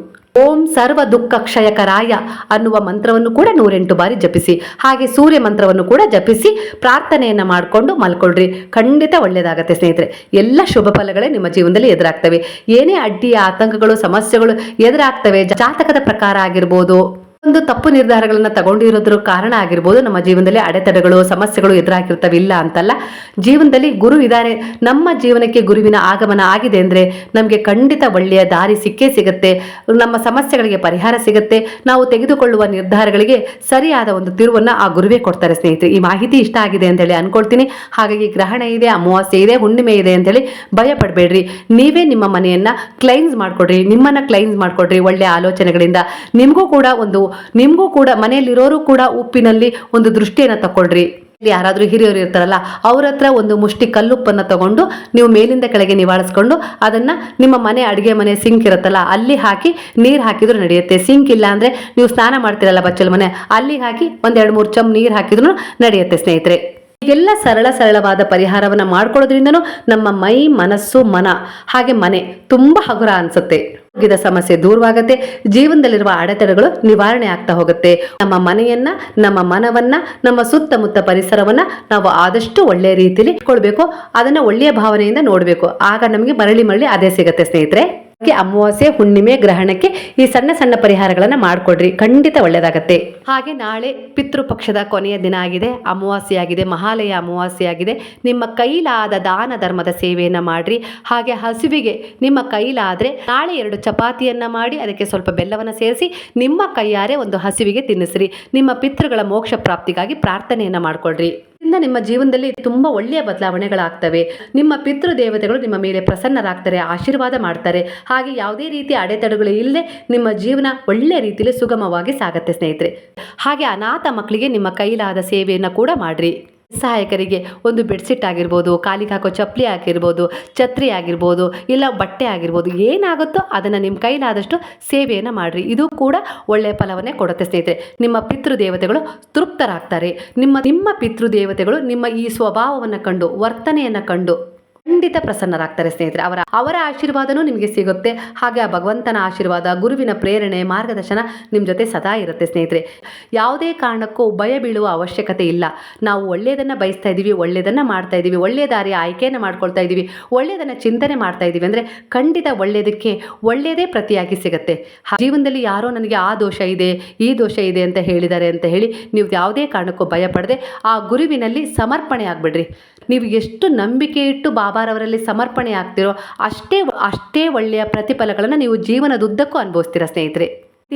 Speaker 1: ಓಂ ಸರ್ವ ದುಃಖ ಕ್ಷಯಕರಾಯ ಅನ್ನುವ ಮಂತ್ರವನ್ನು ಕೂಡ ನೂರೆಂಟು ಬಾರಿ ಜಪಿಸಿ, ಹಾಗೆ ಸೂರ್ಯ ಮಂತ್ರವನ್ನು ಕೂಡ ಜಪಿಸಿ ಪ್ರಾರ್ಥನೆಯನ್ನ ಮಾಡಿಕೊಂಡು ಮಲ್ಕೊಳ್ರಿ. ಖಂಡಿತ ಒಳ್ಳೆಯದಾಗತ್ತೆ ಸ್ನೇಹಿತರೆ. ಎಲ್ಲ ಶುಭ ಫಲಗಳೇ ನಿಮ್ಮ ಜೀವನದಲ್ಲಿ ಎದುರಾಗ್ತವೆ. ಏನೇ ಅಡ್ಡಿಯ ಆತಂಕಗಳು, ಸಮಸ್ಯೆಗಳು ಎದುರಾಗ್ತವೆ, ಜಾತಕದ ಪ್ರಕಾರ ಆಗಿರ್ಬೋದು ಒಂದು ತಪ್ಪು ನಿರ್ಧಾರಗಳನ್ನ ತಗೊಂಡಿರೋದ್ರ ಕಾರಣ ಆಗಿರ್ಬೋದು. ನಮ್ಮ ಜೀವನದಲ್ಲಿ ಅಡೆತಡೆಗಳು, ಸಮಸ್ಯೆಗಳು ಎದುರಾಗಿರ್ತವೆ ಇಲ್ಲ ಅಂತಲ್ಲ. ಜೀವನದಲ್ಲಿ ಗುರು ಇದ್ದಾರೆ ನಮ್ಮ ಜೀವನಕ್ಕೆ ಗುರುವಿನ ಆಗಮನ ಆಗಿದೆ ಅಂದ್ರೆ ನಮಗೆ ಖಂಡಿತ ಒಳ್ಳೆಯ ದಾರಿ ಸಿಕ್ಕೇ ಸಿಗುತ್ತೆ. ನಮ್ಮ ಸಮಸ್ಯೆಗಳಿಗೆ ಪರಿಹಾರ ಸಿಗುತ್ತೆ. ನಾವು ತೆಗೆದುಕೊಳ್ಳುವ ನಿರ್ಧಾರಗಳಿಗೆ ಸರಿಯಾದ ಒಂದು ತಿರುವನ್ನ ಆ ಗುರುವೇ ಕೊಡ್ತಾರೆ ಸ್ನೇಹಿತರೆ. ಈ ಮಾಹಿತಿ ಇಷ್ಟ ಆಗಿದೆ ಅಂತ ಹೇಳಿ ಅನ್ಕೊಳ್ತೀನಿ. ಹಾಗಾಗಿ ಗ್ರಹಣ ಇದೆ, ಅಮಾವಾಸ್ಯೆ ಇದೆ, ಹುಣ್ಣಿಮೆ ಇದೆ ಅಂತೇಳಿ ಭಯ ಪಡಬೇಡ್ರಿ ನೀವೇ ನಿಮ್ಮ ಮನೆಯನ್ನ ಕ್ಲೈನ್ಸ್ ಮಾಡ್ಕೊಡ್ರಿ. ನಿಮ್ಮನ್ನ ಕ್ಲೈನ್ಸ್ ಮಾಡಿಕೊಡ್ರಿ. ಒಳ್ಳೆಯ ಆಲೋಚನೆಗಳಿಂದ. ನಿಮಗೂ ಕೂಡ ಒಂದು ನಿಮಗೂ ಕೂಡ, ಮನೆಯಲ್ಲಿರೋರು ಕೂಡ ಉಪ್ಪಿನಲ್ಲಿ ಒಂದು ದೃಷ್ಟಿಯನ್ನು ತಗೊಳ್ರಿ ಯಾರಾದರೂ ಹಿರಿಯರು ಇರ್ತಾರಲ್ಲ, ಅವ್ರ ಹತ್ರ ಒಂದು ಮುಷ್ಟಿ ಕಲ್ಲುಪ್ಪನ್ನು ತಗೊಂಡು ನೀವು ಮೇಲಿಂದ ಕೆಳಗೆ ನಿವಾಳಿಸ್ಕೊಂಡು ಅದನ್ನ ನಿಮ್ಮ ಮನೆ ಅಡುಗೆ ಮನೆ ಸಿಂಕ್ ಇರುತ್ತಲ್ಲ, ಅಲ್ಲಿ ಹಾಕಿ ನೀರು ಹಾಕಿದ್ರು ನಡೆಯುತ್ತೆ. ಸಿಂಕ್ ಇಲ್ಲ ಅಂದರೆ ನೀವು ಸ್ನಾನ ಮಾಡ್ತಿರಲ್ಲ ಬಚ್ಚಲ ಮನೆ, ಅಲ್ಲಿ ಹಾಕಿ ಒಂದೆರಡು ಮೂರು ಚಮ್ ನೀರು ಹಾಕಿದ್ರು ನಡೆಯುತ್ತೆ ಸ್ನೇಹಿತರೆ. ಎಲ್ಲ ಸರಳ ಸರಳವಾದ ಪರಿಹಾರವನ್ನ ಮಾಡ್ಕೊಳ್ಳೋದ್ರಿಂದನೂ ನಮ್ಮ ಮೈ, ಮನಸ್ಸು, ಮನ, ಹಾಗೆ ಮನೆ ತುಂಬಾ ಹಗುರ ಅನ್ಸುತ್ತೆ. ಆರೋಗ್ಯದ ಸಮಸ್ಯೆ ದೂರವಾಗುತ್ತೆ, ಜೀವನದಲ್ಲಿರುವ ಅಡೆತಡೆಗಳು ನಿವಾರಣೆ ಆಗ್ತಾ ಹೋಗುತ್ತೆ. ನಮ್ಮ ಮನೆಯನ್ನ, ನಮ್ಮ ಮನವನ್ನ, ನಮ್ಮ ಸುತ್ತಮುತ್ತ ಪರಿಸರವನ್ನ ನಾವು ಆದಷ್ಟು ಒಳ್ಳೆಯ ರೀತಿಯಲ್ಲಿ ಇಟ್ಕೊಳ್ಬೇಕು ಅದನ್ನ ಒಳ್ಳೆಯ ಭಾವನೆಯಿಂದ ನೋಡಬೇಕು. ಆಗ ನಮಗೆ ಮರಳಿ ಮರಳಿ ಅದೇ ಸಿಗುತ್ತೆ ಸ್ನೇಹಿತರೆ. ಅಮಾವಾಸ್ಯೆ ಹುಣ್ಣಿಮೆ ಗ್ರಹಣಕ್ಕೆ ಈ ಸಣ್ಣ ಸಣ್ಣ ಪರಿಹಾರಗಳನ್ನ ಮಾಡ್ಕೊಡ್ರಿ. ಖಂಡಿತ ಒಳ್ಳೇದಾಗತ್ತೆ. ಹಾಗೆ ನಾಳೆ ಪಿತೃಪಕ್ಷದ ಕೊನೆಯ ದಿನ ಆಗಿದೆ. ಅಮಾವಾಸ್ಯೆಯಾಗಿದೆ. ಮಹಾಲಯ ಅಮಾವಾಸ್ಯೆಯಾಗಿದೆ. ನಿಮ್ಮ ಕೈಲಾದ ದಾನ ಧರ್ಮದ ಸೇವೆಯನ್ನ ಮಾಡ್ರಿ. ಹಾಗೆ ಹಸುವಿಗೆ ನಿಮ್ಮ ಕೈಲಾದ್ರೆ ನಾಳೆ ಎರಡು ಚಪಾತಿಯನ್ನ ಮಾಡಿ, ಅದಕ್ಕೆ ಸ್ವಲ್ಪ ಬೆಲ್ಲವನ್ನ ಸೇರಿಸಿ, ನಿಮ್ಮ ಕೈಯಾರೆ ಒಂದು ಹಸುವಿಗೆ ತಿನ್ನಿಸ್ರಿ. ನಿಮ್ಮ ಪಿತೃಗಳ ಮೋಕ್ಷ ಪ್ರಾಪ್ತಿಗಾಗಿ ಪ್ರಾರ್ಥನೆಯನ್ನ ಮಾಡ್ಕೊಳ್ರಿ ಇದರಿಂದ ನಿಮ್ಮ ಜೀವನದಲ್ಲಿ ತುಂಬಾ ಒಳ್ಳೆಯ ಬದಲಾವಣೆಗಳಾಗ್ತವೆ. ನಿಮ್ಮ ಪಿತೃ ದೇವತೆಗಳು ನಿಮ್ಮ ಮೇಲೆ ಪ್ರಸನ್ನರಾಗ್ತಾರೆ, ಆಶೀರ್ವಾದ ಮಾಡ್ತಾರೆ. ಹಾಗೆ ಯಾವುದೇ ರೀತಿಯ ಅಡೆತಡೆಗಳು ಇಲ್ಲದೆ ನಿಮ್ಮ ಜೀವನ ಒಳ್ಳೆಯ ರೀತಿಯಲ್ಲಿ ಸುಗಮವಾಗಿ ಸಾಗತ್ತೆ ಸ್ನೇಹಿತರೆ. ಹಾಗೆ ಅನಾಥ ಮಕ್ಕಳಿಗೆ ನಿಮ್ಮ ಕೈಲಾದ ಸೇವೆಯನ್ನು ಕೂಡ ಮಾಡ್ರಿ. ಸಹಾಯಕರಿಗೆ ಒಂದು ಬೆಡ್ಶೀಟ್ ಆಗಿರ್ಬೋದು, ಕಾಲಿಗೆ ಹಾಕೋ ಚಪ್ಪಲಿ ಆಗಿರ್ಬೋದು, ಛತ್ರಿ ಆಗಿರ್ಬೋದು, ಇಲ್ಲ ಬಟ್ಟೆ ಆಗಿರ್ಬೋದು, ಏನಾಗುತ್ತೋ ಅದನ್ನು ನಿಮ್ಮ ಕೈಲಾದಷ್ಟು ಸೇವೆಯನ್ನು ಮಾಡಿರಿ. ಇದು ಕೂಡ ಒಳ್ಳೆಯ ಫಲವನ್ನೇ ಕೊಡುತ್ತೆ ಸ್ನೇಹಿತರೆ. ನಿಮ್ಮ ಪಿತೃದೇವತೆಗಳು ತೃಪ್ತರಾಗ್ತಾರೆ. ನಿಮ್ಮ ನಿಮ್ಮ ಪಿತೃದೇವತೆಗಳು ನಿಮ್ಮ ಈ ಸ್ವಭಾವವನ್ನು ಕಂಡು, ವರ್ತನೆಯನ್ನು ಕಂಡು ಖಂಡಿತ ಪ್ರಸನ್ನರಾಗ್ತಾರೆ, ಸ್ನೇಹಿತರೆ. ಅವರ ಅವರ ಆಶೀರ್ವಾದನೂ ನಿಮಗೆ ಸಿಗುತ್ತೆ. ಹಾಗೆ ಆ ಭಗವಂತನ ಆಶೀರ್ವಾದ, ಗುರುವಿನ ಪ್ರೇರಣೆ, ಮಾರ್ಗದರ್ಶನ ನಿಮ್ಮ ಜೊತೆ ಸದಾ ಇರುತ್ತೆ, ಸ್ನೇಹಿತರೆ. ಯಾವುದೇ ಕಾರಣಕ್ಕೂ ಭಯ ಬೀಳುವ ಅವಶ್ಯಕತೆ ಇಲ್ಲ. ನಾವು ಒಳ್ಳೆಯದನ್ನು ಬಯಸ್ತಾ ಇದ್ದೀವಿ ಒಳ್ಳೆಯದನ್ನು ಮಾಡ್ತಾ ಇದ್ದೀವಿ ಒಳ್ಳೆಯ ದಾರಿ ಆಯ್ಕೆಯನ್ನು ಮಾಡ್ಕೊಳ್ತಾ ಇದ್ದೀವಿ ಒಳ್ಳೆಯದನ್ನು ಚಿಂತನೆ ಮಾಡ್ತಾ ಇದ್ದೀವಿ ಅಂದರೆ ಖಂಡಿತ ಒಳ್ಳೆಯದಕ್ಕೆ ಒಳ್ಳೆಯದೇ ಪ್ರತಿಯಾಗಿ ಸಿಗುತ್ತೆ. ಜೀವನದಲ್ಲಿ ಯಾರೋ ನನಗೆ ಆ ದೋಷ ಇದೆ, ಈ ದೋಷ ಇದೆ ಅಂತ ಹೇಳಿದ್ದಾರೆ ಅಂತ ಹೇಳಿ ನೀವು ಯಾವುದೇ ಕಾರಣಕ್ಕೂ ಭಯ ಪಡದೆ ಆ ಗುರುವಿನಲ್ಲಿ ಸಮರ್ಪಣೆ ಆಗಿಬಿಡ್ರಿ. ನೀವು ಎಷ್ಟು ನಂಬಿಕೆ ಇಟ್ಟು ಬಾಬಾರವರಲ್ಲಿ ಸಮರ್ಪಣೆ ಆಗ್ತಿರೋ ಅಷ್ಟೇ ಅಷ್ಟೇ ಒಳ್ಳೆಯ ಪ್ರತಿಫಲಗಳನ್ನು ನೀವು ಜೀವನದುದ್ದಕ್ಕೂ ಅನುಭವಿಸ್ತೀರಾ, ಸ್ನೇಹಿತರೆ.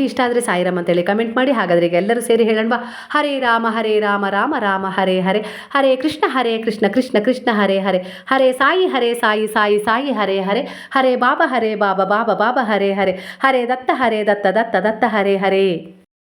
Speaker 1: ಇಷ್ಟ ಆದರೆ ಸಾಯಿರಾಮ್ ಅಂತೇಳಿ ಕಮೆಂಟ್ ಮಾಡಿ. ಹಾಗಾದ್ರೆ ಈಗ ಎಲ್ಲರೂ ಸೇರಿ ಹೇಳೋಣ ಹರೇ ರಾಮ ಹರೇ ರಾಮ ರಾಮ ರಾಮ, ಹರೇ ಹರೇ. ಹರೇ ಕೃಷ್ಣ ಹರೇ ಕೃಷ್ಣ ಕೃಷ್ಣ ಕೃಷ್ಣ, ಹರೇ ಹರೇ. ಹರೇ ಸಾಯಿ ಹರೇ ಸಾಯಿ ಸಾಯಿ ಸಾಯಿ, ಹರೇ ಹರೇ. ಹರೇ ಬಾಬಾ ಹರೇ ಬಾಬಾ ಬಾಬಾ ಬಾಬಾ, ಹರೇ ಹರೇ. ಹರೇ ದತ್ತ ಹರೇ ದತ್ತ ದತ್ತ ದತ್ತ, ಹರೇ ಹರೇ.